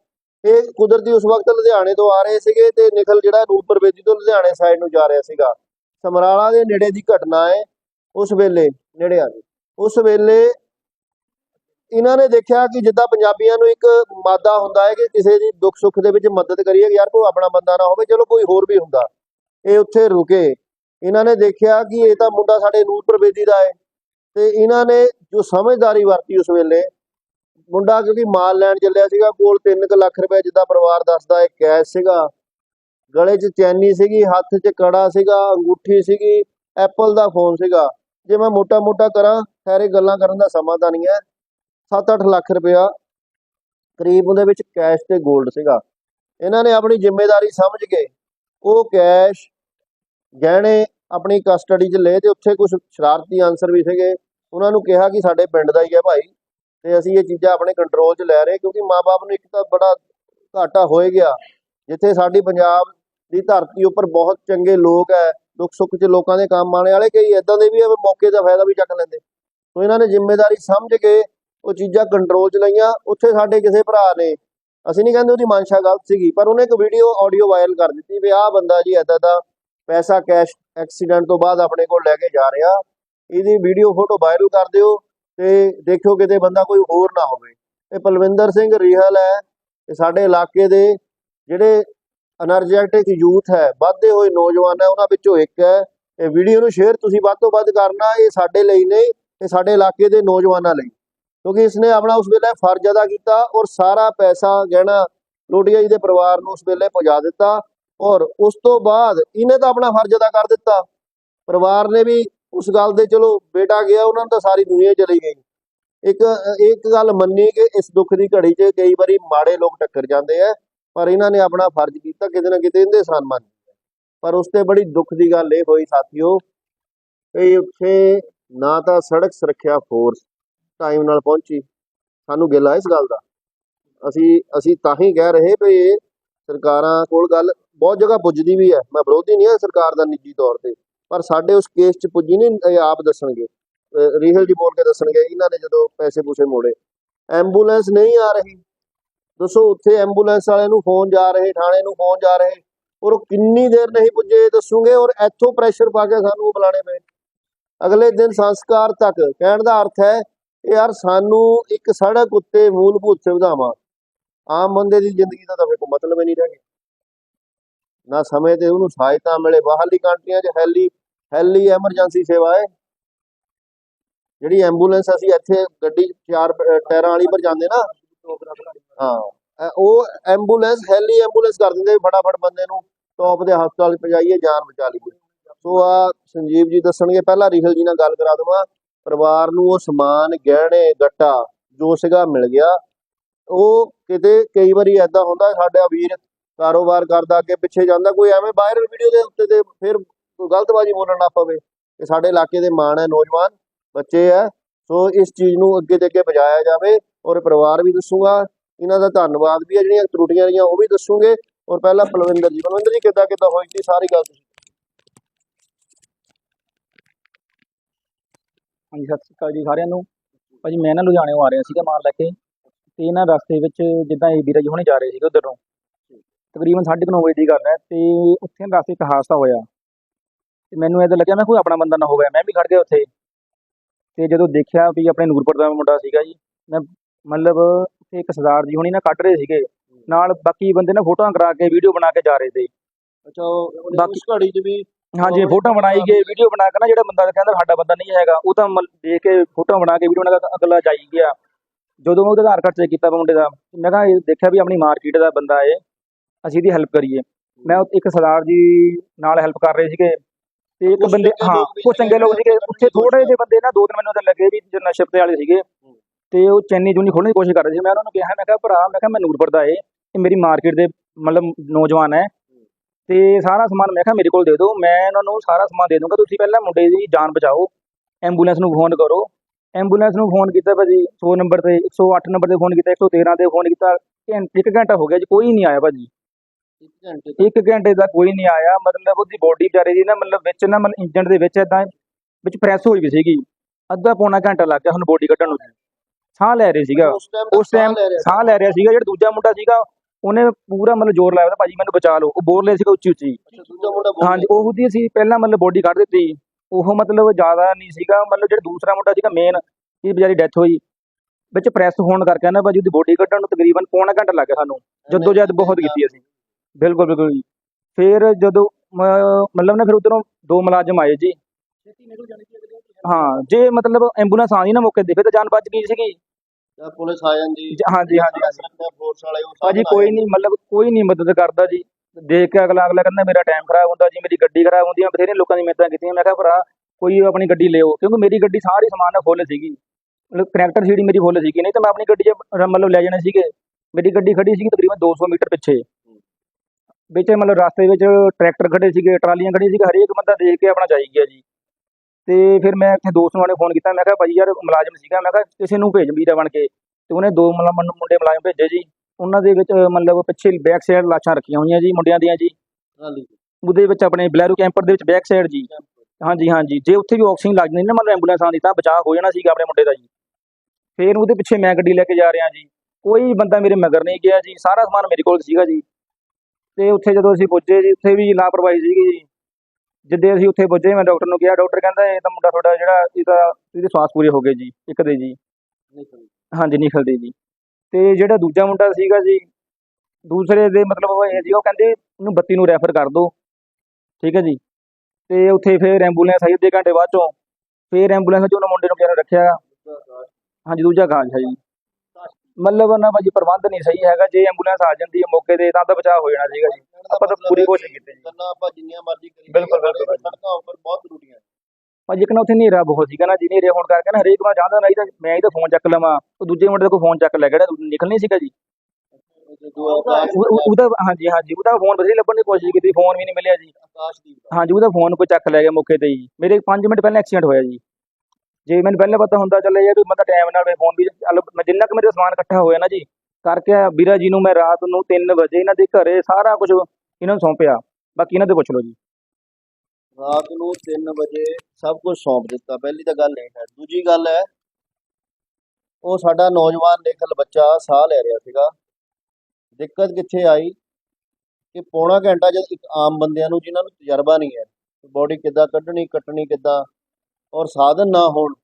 ਇਹ ਕੁਦਰਤੀ ਉਸ ਵਕਤ ਲੁਧਿਆਣੇ ਤੋਂ ਆ ਰਹੇ ਸੀਗੇ ਤੇ ਨਿਖਲ ਜਿਹੜਾ ਨੂਰਪੁਰ ਬੇਦੀ ਤੋਂ ਲੁਧਿਆਣੇ ਸਾਈਡ ਨੂੰ ਜਾ ਰਿਹਾ ਸੀਗਾ। ਸਮਰਾਲਾ ਦੇ ਨੇੜੇ ਦੀ ਘਟਨਾ ਹੈ, ਉਸ ਵੇਲੇ ਨੇੜੇ ਆ ਉਸ ਵੇਲੇ ਇਹਨਾਂ ਨੇ ਦੇਖਿਆ ਕਿ ਜਿੱਦਾਂ ਪੰਜਾਬੀਆਂ ਨੂੰ ਇੱਕ ਮਾਦਾ ਹੁੰਦਾ ਹੈ ਕਿ ਕਿਸੇ ਦੀ ਦੁੱਖ ਸੁੱਖ ਦੇ ਵਿੱਚ ਮਦਦ ਕਰੀਏ ਯਾਰ ਕੋਈ ਆਪਣਾ ਬੰਦਾ ਨਾ ਹੋਵੇ, ਚਲੋ ਕੋਈ ਹੋਰ ਵੀ ਹੁੰਦਾ। ਇਹ ਉੱਥੇ ਰੁਕੇ। ਇਹਨਾਂ ਨੇ ਦੇਖਿਆ ਕਿ ਇਹ ਤਾਂ ਮੁੰਡਾ ਸਾਡੇ ਨੂਰਪੁਰ ਪ੍ਰਵੇਦੀ ਦਾ ਹੈ ਤੇ ਇਹਨਾਂ ਨੇ ਜੋ ਸਮਝਦਾਰੀ ਵਰਤੀ ਉਸ ਵੇਲੇ, ਮੁੰਡਾ ਕਿਉਂਕਿ ਮਾਲ ਲੈਣ ਚੱਲਿਆ ਸੀਗਾ, ਕੋਲ 3 ਲੱਖ ਰੁਪਏ ਜਿੱਦਾਂ ਪਰਿਵਾਰ ਦੱਸਦਾ ਹੈ ਕੈਸ਼ ਸੀਗਾ, ਗਲੇ 'ਚ ਚੈਨੀ ਸੀਗੀ, ਹੱਥ 'ਚ ਕੜਾ ਸੀਗਾ, ਅੰਗੂਠੀ ਸੀਗੀ ਐਪਲ ਦਾ ਫੋਨ ਸੀਗਾ। ਜੇ ਮੈਂ ਮੋਟਾ-ਮੋਟਾ ਕਰਾਂ, ਸਾਰੇ ਗੱਲਾਂ ਕਰਨ ਦਾ ਸਮਾਂ ਤਾਂ ਨਹੀਂ ਹੈ। 7-8 ਲੱਖ ਰੁਪਇਆ ਕਰੀਬ ਉਹਦੇ ਵਿੱਚ ਕੈਸ਼ ਤੇ 골ਡ ਸੀਗਾ। ਇਹਨਾਂ ਨੇ ਆਪਣੀ ਜ਼ਿੰਮੇਵਾਰੀ ਸਮਝ ਕੇ ਉਹ ਕੈਸ਼ ਗਹਿਣੇ ਆਪਣੀ ਕਸਟਡੀ 'ਚ ਲਏ ਤੇ ਉੱਥੇ ਕੁਝ ਸ਼ਰਾਰਤੀ ਆਨਸਰ ਵੀ ਸੀਗੇ। ਉਹਨਾਂ ਨੂੰ ਕਿਹਾ ਕਿ ਸਾਡੇ ਪਿੰਡ ਦਾ ਹੀ ਹੈ ਭਾਈ ਤੇ ਅਸੀਂ ਇਹ ਚੀਜ਼ਾਂ ਆਪਣੇ ਕੰਟਰੋਲ 'ਚ ਲੈ ਰਹੇ ਕਿਉਂਕਿ ਮਾਪੇ ਨੂੰ ਇੱਕ ਤਾਂ ਬੜਾ ਘਾਟਾ ਹੋਏ ਗਿਆ, ਜਿੱਥੇ ਸਾਡੀ ਪੰਜਾਬ ਦੀ ਧਰਤੀ ਉੱਪਰ ਬਹੁਤ ਚੰਗੇ ਲੋਕ ਹੈ ਦੁੱਖ ਸੁੱਖ 'ਚ ਲੋਕਾਂ ਦੇ ਕੰਮ ਆਣੇ ਵਾਲੇ, ਕਈ ਇਦਾਂ ਦੇ ਵੀ ਆ ਮੌਕੇ ਦਾ ਫਾਇਦਾ ਵੀ ਚੱਕ ਲੈਂਦੇ। ਸੋ ਇਹਨਾਂ ਨੇ ਜ਼ਿੰਮੇਵਾਰੀ ਸਮਝ ਕੇ ਉਹ ਚੀਜ਼ਾਂ ਕੰਟਰੋਲ ਚ ਲਈਆਂ, ਉੱਥੇ ਸਾਡੇ ਕਿਸੇ ਭਰਾ ਨੇ, ਅਸੀਂ ਨਹੀਂ ਕਹਿੰਦੇ ਉਹਦੀ ਮਨਸ਼ਾ ਗਲਤ ਸੀਗੀ, ਪਰ ਉਹਨੇ ਇੱਕ ਵੀਡੀਓ ਆਡੀਓ ਵਾਇਰਲ ਕਰ ਦਿੱਤੀ ਵੀ ਆਹ ਬੰਦਾ ਜੀ ਐਦਾਂ ਦਾ ਪੈਸਾ ਕੈਸ਼ ਐਕਸੀਡੈਂਟ ਤੋਂ ਬਾਅਦ ਆਪਣੇ ਕੋਲ ਲੈ ਕੇ ਜਾ ਰਿਹਾ, ਇਹਦੀ ਵੀਡੀਓ ਫੋਟੋ ਵਾਇਰਲ ਕਰ ਦਿਓ ਤੇ ਦੇਖਿਓ ਕਿਤੇ ਬੰਦਾ ਕੋਈ ਹੋਰ ਨਾ ਹੋਵੇ। ਇਹ ਪਲਵਿੰਦਰ ਸਿੰਘ ਰੀਹਲ ਹੈ, ਇਹ ਸਾਡੇ ਇਲਾਕੇ ਦੇ ਜਿਹੜੇ એનર્ਜੈਟਿਕ ਯੂਥ ਹੈ, ਵੱਧਦੇ ਹੋਏ ਨੌਜਵਾਨ ਹੈ, ਉਹਨਾਂ ਵਿੱਚੋਂ ਇੱਕ ਹੈ। ਇਹ ਵੀਡੀਓ ਨੂੰ ਸ਼ੇਅਰ ਤੁਸੀਂ ਵੱਧ ਤੋਂ ਵੱਧ ਕਰਨਾ, ਇਹ ਸਾਡੇ ਲਈ ਨਹੀਂ, ਇਹ ਸਾਡੇ ਇਲਾਕੇ ਦੇ ਨੌਜਵਾਨਾਂ ਲਈ। ਕਿਉਂਕਿ ਇਸਨੇ ਆਪਣਾ ਉਸ ਵੇਲੇ ਫਰਜ਼ ਅਦਾ ਕੀਤਾ ਔਰ ਸਾਰਾ ਪੈਸਾ ਗਹਿਣਾ ਲੋਟੀਆ ਜੀ ਦੇ ਪਰਿਵਾਰ ਨੂੰ ਉਸ ਵੇਲੇ ਪਹੁੰਚਾ ਦਿੱਤਾ ਔਰ ਉਸ ਤੋਂ ਬਾਅਦ ਇਹਨੇ ਤਾਂ ਆਪਣਾ ਫਰਜ਼ ਅਦਾ ਕਰ ਦਿੱਤਾ। ਪਰਿਵਾਰ ਨੇ ਵੀ ਉਸ ਗੱਲ ਦੇ ਚਲੋ ਬੇਟਾ ਗਿਆ, ਉਹਨਾਂ ਨੂੰ ਤਾਂ ਸਾਰੀ ਦੁਨੀਆ ਚਲੀ ਗਈ। ਇੱਕ ਇੱਕ ਗੱਲ ਮੰਨੀ ਕਿ ਇਸ ਦੁੱਖ ਦੀ ਘੜੀ 'ਚ ਕਈ ਵਾਰੀ ਮਾੜੇ ਲੋਕ ਟੱਕਰ ਜਾਂਦੇ ਆ, ਪਰ ਇਹਨਾਂ ਨੇ ਆਪਣਾ ਫਰਜ਼ ਕੀਤਾ, ਕਿਤੇ ਨਾ ਕਿਤੇ ਇਹਦੇ ਸਨਮਾਨ ਪਰ ਉਸ ਤੇ ਬੜੀ ਦੁੱਖ ਦੀ ਗੱਲ ਇਹ ਹੋਈ ਸਾਥੀਓ ਕਿ ਉੱਥੇ ਨਾ ਤਾਂ ਸੜਕ ਸੁਰੱਖਿਆ ਫੋਰਸ ਟਾਈਮ ਨਾਲ ਪਹੁੰਚੀ। ਸਾਨੂੰ ਗਿੱਲ ਆ ਇਸ ਗੱਲ ਦਾ। ਅਸੀਂ ਅਸੀਂ ਤਾਂ ਹੀ ਕਹਿ ਰਹੇ ਵੀ ਸਰਕਾਰਾਂ ਕੋਲ ਗੱਲ ਬਹੁਤ ਜਗ੍ਹਾ ਪੁੱਜਦੀ ਵੀ ਹੈ। ਮੈਂ ਵਿਰੋਧੀ ਨਹੀਂ ਹਾਂ ਸਰਕਾਰ ਦਾ ਨਿੱਜੀ ਤੌਰ ਤੇ। ਪਰ ਸਾਡੇ ਉਸ ਕੇਸ 'ਚ ਪੁੱਜੀ ਨਹੀਂ, ਇਹ ਆਪ ਦੱਸਣਗੇ। ਰੀਹਲ ਜੀ ਬੋਲ ਕੇ ਦੱਸਣਗੇ, ਇਹਨਾਂ ਨੇ ਜਦੋਂ ਪੈਸੇ ਪੂਸੇ ਮੋੜੇ। ਐਂਬੂਲੈਂਸ ਨਹੀਂ ਆ ਰਹੀ। ਦੱਸੋ, ਉੱਥੇ ਐਂਬੂਲੈਂਸ ਵਾਲਿਆਂ ਨੂੰ ਫੋਨ ਜਾ ਰਹੇ, ਥਾਣੇ ਨੂੰ ਫੋਨ ਜਾ ਰਹੇ। ਔਰ ਉਹ ਕਿੰਨੀ ਦੇਰ ਨਹੀਂ ਪੁੱਜੇ ਦੱਸੂਗੇ ਔਰ ਇੱਥੋਂ ਪ੍ਰੈਸ਼ਰ ਪਾ ਕੇ ਸਾਨੂੰ ਉਹ ਬੁਲਾਣੇ ਪਏ। ਅਗਲੇ ਦਿਨ ਸੰਸਕਾਰ ਤੱਕ, ਕਹਿਣ ਦਾ ਅਰਥ ਹੈ ਯਾਰ ਸਾਨੂੰ ਇੱਕ ਸੜਕ ਉੱਤੇ ਮੂਲਭੂਤ ਸੁਵਿਧਾਵਾਂ, ਆਮ ਬੰਦੇ ਦੀ ਜ਼ਿੰਦਗੀ ਦਾ ਤਾਂ ਫਿਰ ਕੋਈ ਮਤਲਬ ਹੀ ਨਹੀਂ ਰਹਿ ਗਿਆ। ਨਾ ਸਮੇਂ ਤੇ ਉਹਨੂੰ ਸਹਾਇਤਾ ਮਿਲੇ, ਬਾਹਰਲੀ ਕੰਟਰੀਆਂ 'ਚ ਹੈਲੀ ਹੈਲੀ ਐਮਰਜੈਂਸੀ ਸੇਵਾ ਹੈ। ਜਿਹੜੀ ਐਂਬੂਲੈਂਸ ਅਸੀਂ ਇੱਥੇ ਗੱਡੀ ਚਾਰ ਟਾਇਰਾਂ ਵਾਲੀ ਪਰ ਜਾਂਦੇ ਨਾ, ਹਾਂ ਉਹ ਐਂਬੂਲੈਂਸ, ਹੈਲੀ ਐਂਬੂਲੈਂਸ ਕਰ ਦਿੰਦੇ ਫਟਾਫਟ ਬੰਦੇ ਨੂੰ ਟੌਪ ਦੇ ਹਸਪਤਾਲ ਪਹੁੰਚਾਈਏ, ਜਾਨ ਬਚਾ ਲਈਏ। ਸੋ ਆ ਸੰਜੀਵ ਜੀ ਦੱਸਣਗੇ, ਪਹਿਲਾਂ ਰਿਹਲ ਜੀ ਨਾਲ ਗੱਲ ਕਰਾ ਦਵਾਂ। ਪਰਿਵਾਰ ਨੂੰ ਉਹ ਸਮਾਨ, ਗਹਿਣੇ, ਗੱਟਾ ਜੋ ਸੀਗਾ ਮਿਲ ਗਿਆ। ਉਹ ਕਿਤੇ ਕਈ ਵਾਰੀ ਐਦਾਂ ਹੁੰਦਾ ਸਾਡਾ ਵੀਰ ਕਾਰੋਬਾਰ ਕਰਦਾ, ਅੱਗੇ ਪਿੱਛੇ ਜਾਂਦਾ, ਕੋਈ ਐਵੇਂ ਵਾਇਰਲ ਵੀਡੀਓ ਦੇ ਉੱਤੇ ਤੇ ਫਿਰ ਗਲਤਬਾਜ਼ੀ ਬੋਲਣ ਨਾ ਪਵੇ। ਇਹ ਸਾਡੇ ਇਲਾਕੇ ਦੇ ਮਾਣ ਹੈ, ਨੌਜਵਾਨ ਬੱਚੇ ਹੈ। ਸੋ ਇਸ ਚੀਜ਼ ਨੂੰ ਅੱਗੇ ਤੇ ਅੱਗੇ ਪਹੁੰਚਾਇਆ ਜਾਵੇ ਔਰ ਪਰਿਵਾਰ ਵੀ ਦੱਸੂਗਾ। ਇਹਨਾਂ ਦਾ ਧੰਨਵਾਦ ਵੀ ਹੈ, ਜਿਹੜੀਆਂ ਤਰੁੱਟੀਆਂ ਰਹੀਆਂ ਉਹ ਵੀ ਦੱਸੂਗੇ। ਔਰ ਪਹਿਲਾਂ ਪਲਵਿੰਦਰ ਜੀ ਪਲਵਿੰਦਰ ਜੀ ਕਿੱਦਾਂ ਕਿੱਦਾਂ ਹੋਈ ਸੀ, ਸਾਰੀ ਗੱਲ ਹਾਂਜੀ ਸਤਿ ਸ਼੍ਰੀ ਅਕਾਲ ਜੀ ਸਾਰਿਆਂ ਨੂੰ। ਭਾਜੀ ਮੈਂ ਨਾ ਲੁਧਿਆਣੇੋਂ ਆ ਰਿਹਾ ਸੀਗਾ ਮਾਲ ਲੈ ਕੇ ਤੇ ਇਹਨਾਂ ਰਸਤੇ ਵਿੱਚ ਜਿੱਦਾਂ ਇਹ ਵੀਰਾ ਜੀ ਹੁਣੇ ਜਾ ਰਹੇ ਸੀਗੇ ਉਧਰ। ਨੂੰ ਤਕਰੀਬਨ 9:30 ਵਜੇ ਦੀ ਗੱਲ ਹੈ ਤੇ ਉੱਥੇ ਨਾ ਰਸਤੇ 'ਚ ਇੱਕ ਹਾਦਸਾ ਹੋਇਆ। ਤੇ ਮੈਨੂੰ ਇਹਦਾ ਲੱਗਿਆ ਮੈਂ ਕੋਈ ਆਪਣਾ ਬੰਦਾ ਨਾ ਹੋਵੇ ਮੈਂ ਵੀ ਖੜ ਗਿਆ ਉੱਥੇ। ਤੇ ਜਦੋਂ ਦੇਖਿਆ ਵੀ ਆਪਣੇ ਨੂਰਪੁਰ ਦਾ ਮੁੰਡਾ ਸੀਗਾ ਜੀ ਮੈਂ ਮਤਲਬ ਉੱਥੇ ਇੱਕ ਸਰਦਾਰ ਜੀ ਹੁਣੀ ਨਾ ਕੱਢ ਰਹੇ ਸੀਗੇ। ਨਾਲ ਬਾਕੀ ਬੰਦੇ ਨਾ ਫੋਟੋਆਂ ਕਰਾ ਕੇ ਵੀਡੀਓ ਬਣਾ ਕੇ ਜਾ ਰਹੇ ਸੀ ਅੱਛਾ ਬਾਕੀ- ਘੜੀ 'ਚ ਵੀ ਹਾਂਜੀ ਫੋਟੋ ਬਣਾਈ ਗਈ ਵੀਡੀਓ ਬਣਾ ਕੇ ਨਾ ਜਿਹੜਾ ਬੰਦਾ ਕਹਿੰਦਾ ਸਾਡਾ ਬੰਦਾ ਨਹੀਂ ਹੈਗਾ ਉਹ ਤਾਂ ਦੇਖ ਕੇ ਫੋਟੋ ਬਣਾ ਕੇ ਵੀਡੀਓ ਬਣਾ ਕੇ ਅਗਲਾ ਜਾਈ ਗਿਆ। ਜਦੋਂ ਮੈਂ ਉਹਦਾ ਆਧਾਰ ਕਾਰਡ ਚੈੱਕ ਕੀਤਾ ਮੁੰਡੇ ਦਾ ਮੈਂ ਕਿਹਾ ਇਹ ਦੇਖਿਆ ਵੀ ਆਪਣੀ ਮਾਰਕੀਟ ਦਾ ਬੰਦਾ ਏ ਅਸੀਂ ਇਹਦੀ ਹੈਲਪ ਕਰੀਏ। ਮੈਂ ਉਹ- ਇੱਕ ਸਰਦਾਰ ਜੀ ਨਾਲ ਹੈਲਪ ਕਰ ਰਹੇ ਸੀਗੇ ਤੇ ਇੱਕ ਬੰਦੇ ਹਾਂ ਕੁਝ ਚੰਗੇ ਲੋਕ ਸੀਗੇ ਉੱਥੇ ਥੋੜੇ ਜਿਹੇ ਬੰਦੇ ਨਾ ਦੋ ਤਿੰਨ ਮੈਨੂੰ ਤਾਂ ਲੱਗੇ ਵੀ ਨਸ਼ੇ ਤੇ ਵਾਲੇ ਸੀਗੇ। ਤੇ ਉਹ ਚੈਨੀ ਜੂਨੀ ਖੋਲਣ ਦੀ ਕੋਸ਼ਿਸ਼ ਕਰ ਰਹੇ ਸੀ। ਮੈਂ ਉਹਨਾਂ ਨੂੰ ਕਿਹਾ ਮੈਂ ਕਿਹਾ ਭਰਾ ਮੈਂ ਕਿਹਾ ਮੈਂ ਨੂਰਪੁਰ ਦਾ ਏ ਇਹ ਮੇਰੀ ਮਾਰਕੀਟ ਦੇ ਮਤਲਬ ਨੌਜਵਾਨ ਹੈ ਤੇ ਸਾਰਾ ਸਮਾਨ ਮੈਂ ਕਿਹਾ ਮੇਰੇ ਕੋਲ ਦੇ ਦਿਓ ਮੈਂ ਉਹਨਾਂ ਨੂੰ ਸਾਰਾ ਸਮਾਨ ਦੇ ਦੂੰਗਾ। ਤੁਸੀਂ ਪਹਿਲਾਂ ਮੁੰਡੇ ਦੀ ਜਾਨ ਬਚਾਓ ਐਂਬੂਲੈਂਸ ਨੂੰ ਫੋਨ ਕਰੋ। ਐਂਬੂਲੈਂਸ ਨੂੰ ਫੋਨ ਕੀਤਾ ਭਾਜੀ 100 ਨੰਬਰ ਤੇ 108 ਨੰਬਰ ਤੇ ਫੋਨ ਕੀਤਾ 113 ਤੇ ਫੋਨ ਕੀਤਾ। ਇੱਕ ਘੰਟਾ ਹੋ ਗਿਆ ਜੀ ਕੋਈ ਨਹੀਂ ਆਇਆ ਭਾਜੀ। ਇੱਕ ਘੰਟੇ ਦਾ ਕੋਈ ਨਹੀਂ ਆਇਆ। ਮਤਲਬ ਉਹਦੀ ਬੋਡੀ ਵਿਚਾਰੇ ਦੀ ਨਾ ਮਤਲਬ ਵਿੱਚ ਨਾ ਮਤਲਬ ਇੰਜਣ ਦੇ ਵਿੱਚ ਇਦਾਂ ਵਿੱਚ ਪ੍ਰੈਸ ਹੋਈ ਵੀ ਸੀਗੀ। ਅੱਧਾ ਪੌਣਾ ਘੰਟਾ ਲੱਗ ਗਿਆ ਸਾਨੂੰ ਬੋਡੀ ਕੱਢਣ ਨੂੰ। ਸਾਹ ਲੈ ਰਹੇ ਸੀਗਾ। ਉਸ ਟਾਈਮ ਸਾਹ ਲੈ ਰਿਹਾ ਸੀਗਾ ਜਿਹੜਾ ਦੂਜਾ ਮੁੰਡਾ ਸੀਗਾ ਉਹਨੇ ਪੂਰਾ ਮਤਲਬ ਜ਼ੋਰ ਲਾਇਆ ਉਹਦਾ ਭਾਜੀ ਮੈਨੂੰ ਬਚਾ ਲਓ। ਉਹ ਬੋਲ ਰਿਹਾ ਸੀਗਾ ਉੱਚੀ ਉੱਚੀ। ਹਾਂਜੀ ਉਹ ਉਹਦੀ ਅਸੀਂ ਪਹਿਲਾਂ ਮਤਲਬ ਬੋਡੀ ਕੱਢ ਦਿੱਤੀ। ਉਹ ਮਤਲਬ ਜ਼ਿਆਦਾ ਨਹੀਂ ਸੀਗਾ ਮਤਲਬ ਜਿਹੜਾ ਦੂਸਰਾ ਮੁੰਡਾ ਸੀਗਾ ਮੇਨ ਇਹ ਵਿਚਾਰੀ ਡੈਥ ਹੋਈ। ਵਿੱਚ ਪ੍ਰੈਸ ਹੋਣ ਕਰਕੇ ਨਾ ਭਾਜੀ ਉਹਦੀ ਬੋਡੀ ਕੱਢਣ ਨੂੰ ਤਕਰੀਬਨ ਪੌਣਾ ਘੰਟਾ ਲੱਗ ਗਿਆ ਸਾਨੂੰ। ਜਦੋਂ ਜਦ ਬਹੁਤ ਕੀਤੀ ਅਸੀਂ। ਬਿਲਕੁਲ ਬਿਲਕੁਲ ਜੀ। ਫਿਰ ਜਦੋਂ ਮਤਲਬ ਨਾ ਫਿਰ ਉਧਰੋਂ ਦੋ ਮੁਲਾਜ਼ਮ ਆਏ ਜੀ। ਹਾਂ ਜੇ ਮਤਲਬ ਐਂਬੂਲੈਂਸ ਆਉਂਦੀ ਨਾ ਮੌਕੇ ਤੇ ਫਿਰ ਤਾਂ ਜਾਨ ਬਚ ਗਈ ਸੀਗੀ। ਪੁਲਿਸ ਆ ਜਾਂਦੀ ਜ- ਹਾਂਜੀ ਹਾਂਜੀ ਹਾਂਜੀ। ਸੁਰੱਖਿਆ ਫੋਰਸ ਵਾਲੇ ਉਹ ਭਾਜੀ ਕੋਈ ਨਹੀਂ ਮਤਲਬ ਕੋਈ ਨਹੀਂ ਮਦਦ ਕਰਦਾ ਜੀ। ਦੇਖ ਕੇ ਅਗਲਾ ਅਗਲਾ ਕਹਿੰਦਾ ਮੇਰਾ ਟਾਈਮ ਖਰਾਬ ਹੁੰਦਾ ਜੀ ਮੇਰੀ ਗੱਡੀ ਖਰਾਬ ਹੁੰਦੀ ਆ ਬਥੇਰੇ ਲੋਕਾਂ ਦੀ ਮਿਹਨਤਾਂ ਕੀਤੀਆਂ। ਮੈਂ ਕਿਹਾ ਭਰਾ ਕੋਈ ਆਪਣੀ ਗੱਡੀ ਲਿਓ ਕਿਉਂਕਿ ਮੇਰੀ ਗੱਡੀ ਸਾਰੀ ਸਮਾਨ ਨਾਲ ਫੁੱਲ ਸੀਗੀ। ਮਤਲਬ ਕਨੈਕਟਰ ਸੀੜੀ ਮੇਰੀ ਫੁੱਲ ਸੀਗੀ ਨਹੀਂ ਤਾਂ ਮੈਂ ਆਪਣੀ ਗੱਡੀ 'ਚ ਮਤਲਬ ਲੈ ਜਾਣੇ ਸੀਗੇ। ਮੇਰੀ ਗੱਡੀ ਖੜੀ ਸੀਗੀ ਤਕਰੀਬਨ 200 ਮੀਟਰ ਪਿੱਛੇ। ਵਿੱਚ ਮਤਲਬ ਰਸਤੇ ਵਿੱਚ ਟਰੈਕਟਰ ਖੜੇ ਸੀਗੇ ਟਰਾਲੀਆਂ ਖੜੀਆਂ ਸੀਗੇ ਹਰੇਕ ਬੰਦਾ ਦੇਖ ਕੇ ਆਪਣਾ ਜਾਈ ਗਿਆ ਜੀ। ਤੇ ਫਿਰ ਮੈਂ ਇੱਥੇ ਦੋਸਤ ਨੂੰ ਫੋਨ ਕੀਤਾ ਮੈਂ ਕਿਹਾ ਭਾਜੀ ਯਾਰ ਮੁਲਾਜ਼ਮ ਸੀਗਾ ਮੈਂ ਕਿਹਾ ਕਿਸੇ ਨੂੰ ਭੇਜ ਵੀਰਾ ਬਣ ਕੇ। ਤੇ ਉਹਨੇ ਦੋ ਮਤਲਬ ਮੈਨੂੰ ਮੁੰਡੇ ਮੁਲਾਜ਼ਮ ਭੇਜੇ ਜੀ। ਉਹਨਾਂ ਦੇ ਵਿੱਚ ਮਤਲਬ ਪਿੱਛੇ ਬੈਕ ਸਾਈਡ ਲਾਸ਼ਾਂ ਰੱਖੀਆਂ ਹੋਈਆਂ ਜੀ ਮੁੰਡਿਆਂ ਦੀਆਂ ਜੀ। ਉਹਦੇ ਵਿੱਚ ਆਪਣੇ ਬਲੈਰੋ ਕੈਂਪਰ ਦੇ ਵਿੱਚ ਬੈਕ ਸਾਈਡ ਜੀ। ਹਾਂਜੀ ਹਾਂਜੀ। ਜੇ ਉੱਥੇ ਵੀ ਆਕਸੀਜਨ ਲੱਗ ਜਾਂਦੀ ਨਾ ਮਤਲਬ ਐਂਬੂਲੈਂਸ ਆਉਂਦੀ ਤਾਂ ਬਚਾਅ ਹੋ ਜਾਣਾ ਸੀਗਾ ਆਪਣੇ ਮੁੰਡੇ ਦਾ ਜੀ। ਫਿਰ ਉਹਦੇ ਪਿੱਛੇ ਮੈਂ ਗੱਡੀ ਲੈ ਕੇ ਜਾ ਰਿਹਾ ਜੀ। ਕੋਈ ਬੰਦਾ ਮੇਰੇ ਮਗਰ ਨਹੀਂ ਗਿਆ ਜੀ। ਸਾਰਾ ਸਮਾਨ ਮੇਰੇ ਕੋਲ ਸੀਗਾ ਜੀ। ਤੇ ਉੱਥੇ ਜਦੋਂ ਅਸੀਂ ਪੁੱਜੇ ਜੀ ਉੱਥੇ ਵੀ ਲਾਪਰਵਾਹੀ ਸੀਗੀ ਜੀ। ਜਿੱਦੇ ਅਸੀਂ ਉੱਥੇ ਪੁੱਜੇ, ਮੈਂ ਡਾਕਟਰ ਨੂੰ ਕਿਹਾ, ਡਾਕਟਰ ਕਹਿੰਦਾ ਇਹ ਤਾਂ ਮੁੰਡਾ ਤੁਹਾਡਾ ਜਿਹੜਾ ਇਹਦਾ, ਇਹਦੇ ਸਵਾਸ ਪੂਰੇ ਹੋ ਗਏ ਜੀ, ਇੱਕ ਦੇ ਜੀ। ਹਾਂਜੀ ਨਿਕਲਦੇ ਜੀ। ਤੇ ਜਿਹੜਾ ਦੂਜਾ ਮੁੰਡਾ ਸੀਗਾ ਜੀ, ਦੂਸਰੇ ਦੇ ਮਤਲਬ ਉਹ ਇਹ ਜੀ ਉਹ ਕਹਿੰਦੇ ਇਹਨੂੰ ਬੱਤੀ ਨੂੰ ਰੈਫਰ ਕਰ ਦਿਓ ਠੀਕ ਹੈ ਜੀ। ਤੇ ਉੱਥੇ ਫਿਰ ਐਂਬੂਲੈਂਸ ਆਈ ਅੱਧੇ ਘੰਟੇ ਬਾਅਦ ਚੋਂ। ਫਿਰ ਐਂਬੂਲੈਂਸ 'ਚ ਉਹਨਾਂ ਮੁੰਡੇ ਨੂੰ ਵਿਚਾਰਾ ਰੱਖਿਆ। ਹਾਂਜੀ, ਦੂਜਾ ਗਾਜ ਹੈ ਜੀ। ਮਤਲਬ ਨਾ ਭਾਜੀ ਪ੍ਰਬੰਧ ਨਹੀਂ ਸਹੀ ਹੈਗਾ ਜੇ ਐਂਬੂਲੈਂਸ ਆ ਜਾਂਦੀ ਹੈ ਮੌਕੇ ਤੇ ਤਾਂ ਤਾਂ ਬਚਾਅ ਹੋ ਜਾਣਾ ਸੀਗਾ ਜੀ। ਆਪਾਂ ਤਾਂ ਪੂਰੀ ਕੋਸ਼ਿਸ਼ ਕੀਤੀ ਜੀ ਗੱਲਾਂ ਆਪਾਂ ਜਿੰਨੀਆਂ ਮਰਜ਼ੀ ਕਰੀਏ। ਬਿਲਕੁਲ, ਬਿਲਕੁਲ। ਸੜਕਾਂ ਉੱਪਰ ਬਹੁਤ ਹੈ ਭਾਜੀ ਇੱਕ ਨਾ ਉੱਥੇ ਹਨੇਰਾ ਬਹੁਤ ਸੀਗਾ ਨਾ ਜੀ ਹਨੇਰੇ ਹੋਣ ਕਰਕੇ ਨਾ ਹਰੇਕ ਵਾਰ ਜਾਂਦਾ ਨਹੀਂ ਤਾਂ ਮੈਂ ਇਹਦਾ ਫੋਨ ਚੱਕ ਲਵਾਂ ਉਹ ਦੂਜੇ ਮੁੰਡੇ ਦਾ ਕੋਈ ਫੋਨ ਚੱਕ ਲੈ ਗਿਆ ਨਿਕਲ ਨਹੀਂ ਸੀਗਾ ਜੀ। ਉਹਦਾ ਹਾਂਜੀ ਹਾਂਜੀ ਉਹਦਾ ਫੋਨ ਬਥੇਰੀ ਲੱਭਣ ਦੀ ਕੋਸ਼ਿਸ਼ ਕੀਤੀ ਫੋਨ ਵੀ ਨਹੀਂ ਮਿਲਿਆ ਜੀ। ਆਕਾਸ਼ਦੀਪ। ਹਾਂਜੀ ਉਹਦਾ ਫੋਨ ਕੋਈ ਚੱਕ ਲੈ ਗਿਆ ਮੌਕੇ ਤੇ ਜੀ ਮੇਰੇ 5 ਮਿੰਟ ਪਹਿਲਾਂ ਐਕਸੀਡੈਂਟ ਹੋਇਆ ਜੀ। ਜੇ ਮੈਨੂੰ ਪਹਿਲਾਂ ਪਤਾ ਹੁੰਦਾ ਚੱਲ ਇਹ ਵੀ ਮੈਂ ਤਾਂ ਟਾਈਮ ਨਾਲ ਫੋਨ ਵੀ ਚੱਲ, ਮੈਂ ਜਿੰਨਾ ਕੁ ਮੇਰੇ ਸਮਾਨ ਇਕੱਠਾ ਹੋਇਆ ਨਾ ਜੀ, ਕਰਕੇ ਵੀਰਾ ਜੀ ਨੂੰ ਮੈਂ ਰਾਤ ਨੂੰ 3 ਵਜੇ ਇਹਨਾਂ ਦੇ ਘਰੇ ਸਾਰਾ ਕੁਝ ਇਹਨਾਂ ਨੂੰ ਸੌਂਪਿਆ। ਬਾਕੀ ਇਹਨਾਂ ਦੇ ਪੁੱਛ ਲਓ ਜੀ। ਰਾਤ ਨੂੰ 3 ਵਜੇ ਸਭ ਕੁਝ ਸੌਂਪ ਦਿੱਤਾ। ਪਹਿਲੀ ਤਾਂ ਗੱਲ ਇਹ ਹੈ। ਦੂਜੀ ਗੱਲ ਹੈ, ਉਹ ਸਾਡਾ ਨੌਜਵਾਨ ਨਿਖਲ ਬੱਚਾ ਸਾਹ ਲੈ ਰਿਹਾ ਸੀਗਾ। ਦਿੱਕਤ ਕਿੱਥੇ ਆਈ? ਕਿ ਪੌਣਾ ਘੰਟਾ ਜਦ ਇੱਕ ਆਮ ਬੰਦਿਆਂ ਨੂੰ ਜਿਨ੍ਹਾਂ ਨੂੰ ਤਜਰਬਾ ਨਹੀਂ ਹੈ ਬੋਡੀ ਕਿੱਦਾਂ ਕੱਢਣੀ, ਕੱਟਣੀ ਕਿੱਦਾਂ ਔਰ ਸਾਧਨ ਨਾ ਹੋਣ।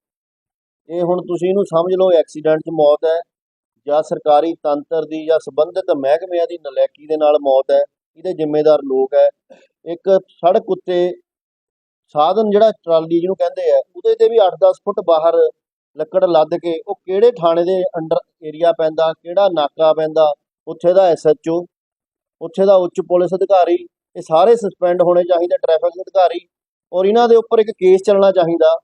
ਇਹ ਹੁਣ ਤੁਸੀਂ ਇਹਨੂੰ ਸਮਝ ਲਓ ਐਕਸੀਡੈਂਟ 'ਚ ਮੌਤ ਹੈ ਜਾਂ ਸਰਕਾਰੀ ਤੰਤਰ ਦੀ ਜਾਂ ਸੰਬੰਧਿਤ ਮਹਿਕਮਿਆਂ ਦੀ ਨਲੈਕੀ ਦੇ ਨਾਲ ਮੌਤ ਹੈ, ਇਹਦੇ ਜ਼ਿੰਮੇਦਾਰ ਲੋਕ ਹੈ। ਇੱਕ ਸੜਕ ਉੱਤੇ ਸਾਧਨ ਜਿਹੜਾ ਟਰਾਲੀ ਜਿਹਨੂੰ ਕਹਿੰਦੇ ਆ, ਉਹਦੇ ਤੇ ਵੀ 8-10 ਫੁੱਟ ਬਾਹਰ ਲੱਕੜ ਲੱਦ ਕੇ ਉਹ ਕਿਹੜੇ ਥਾਣੇ ਦੇ ਅੰਡਰ ਏਰੀਆ ਪੈਂਦਾ, ਕਿਹੜਾ ਨਾਕਾ ਪੈਂਦਾ, ਉੱਥੇ ਦਾ ਐਸਐਚਓ ਉੱਥੇ ਦਾ ਉੱਚ ਪੁਲਿਸ ਅਧਿਕਾਰੀ, ਇਹ ਸਾਰੇ ਸਸਪੈਂਡ ਹੋਣੇ ਚਾਹੀਦੇ ਟ੍ਰੈਫਿਕ ਅਧਿਕਾਰੀ। ਔਰ ਇਹਨਾਂ ਦੇ ਉੱਪਰ ਇੱਕ ਕੇਸ ਚੱਲਣਾ ਚਾਹੀਦਾ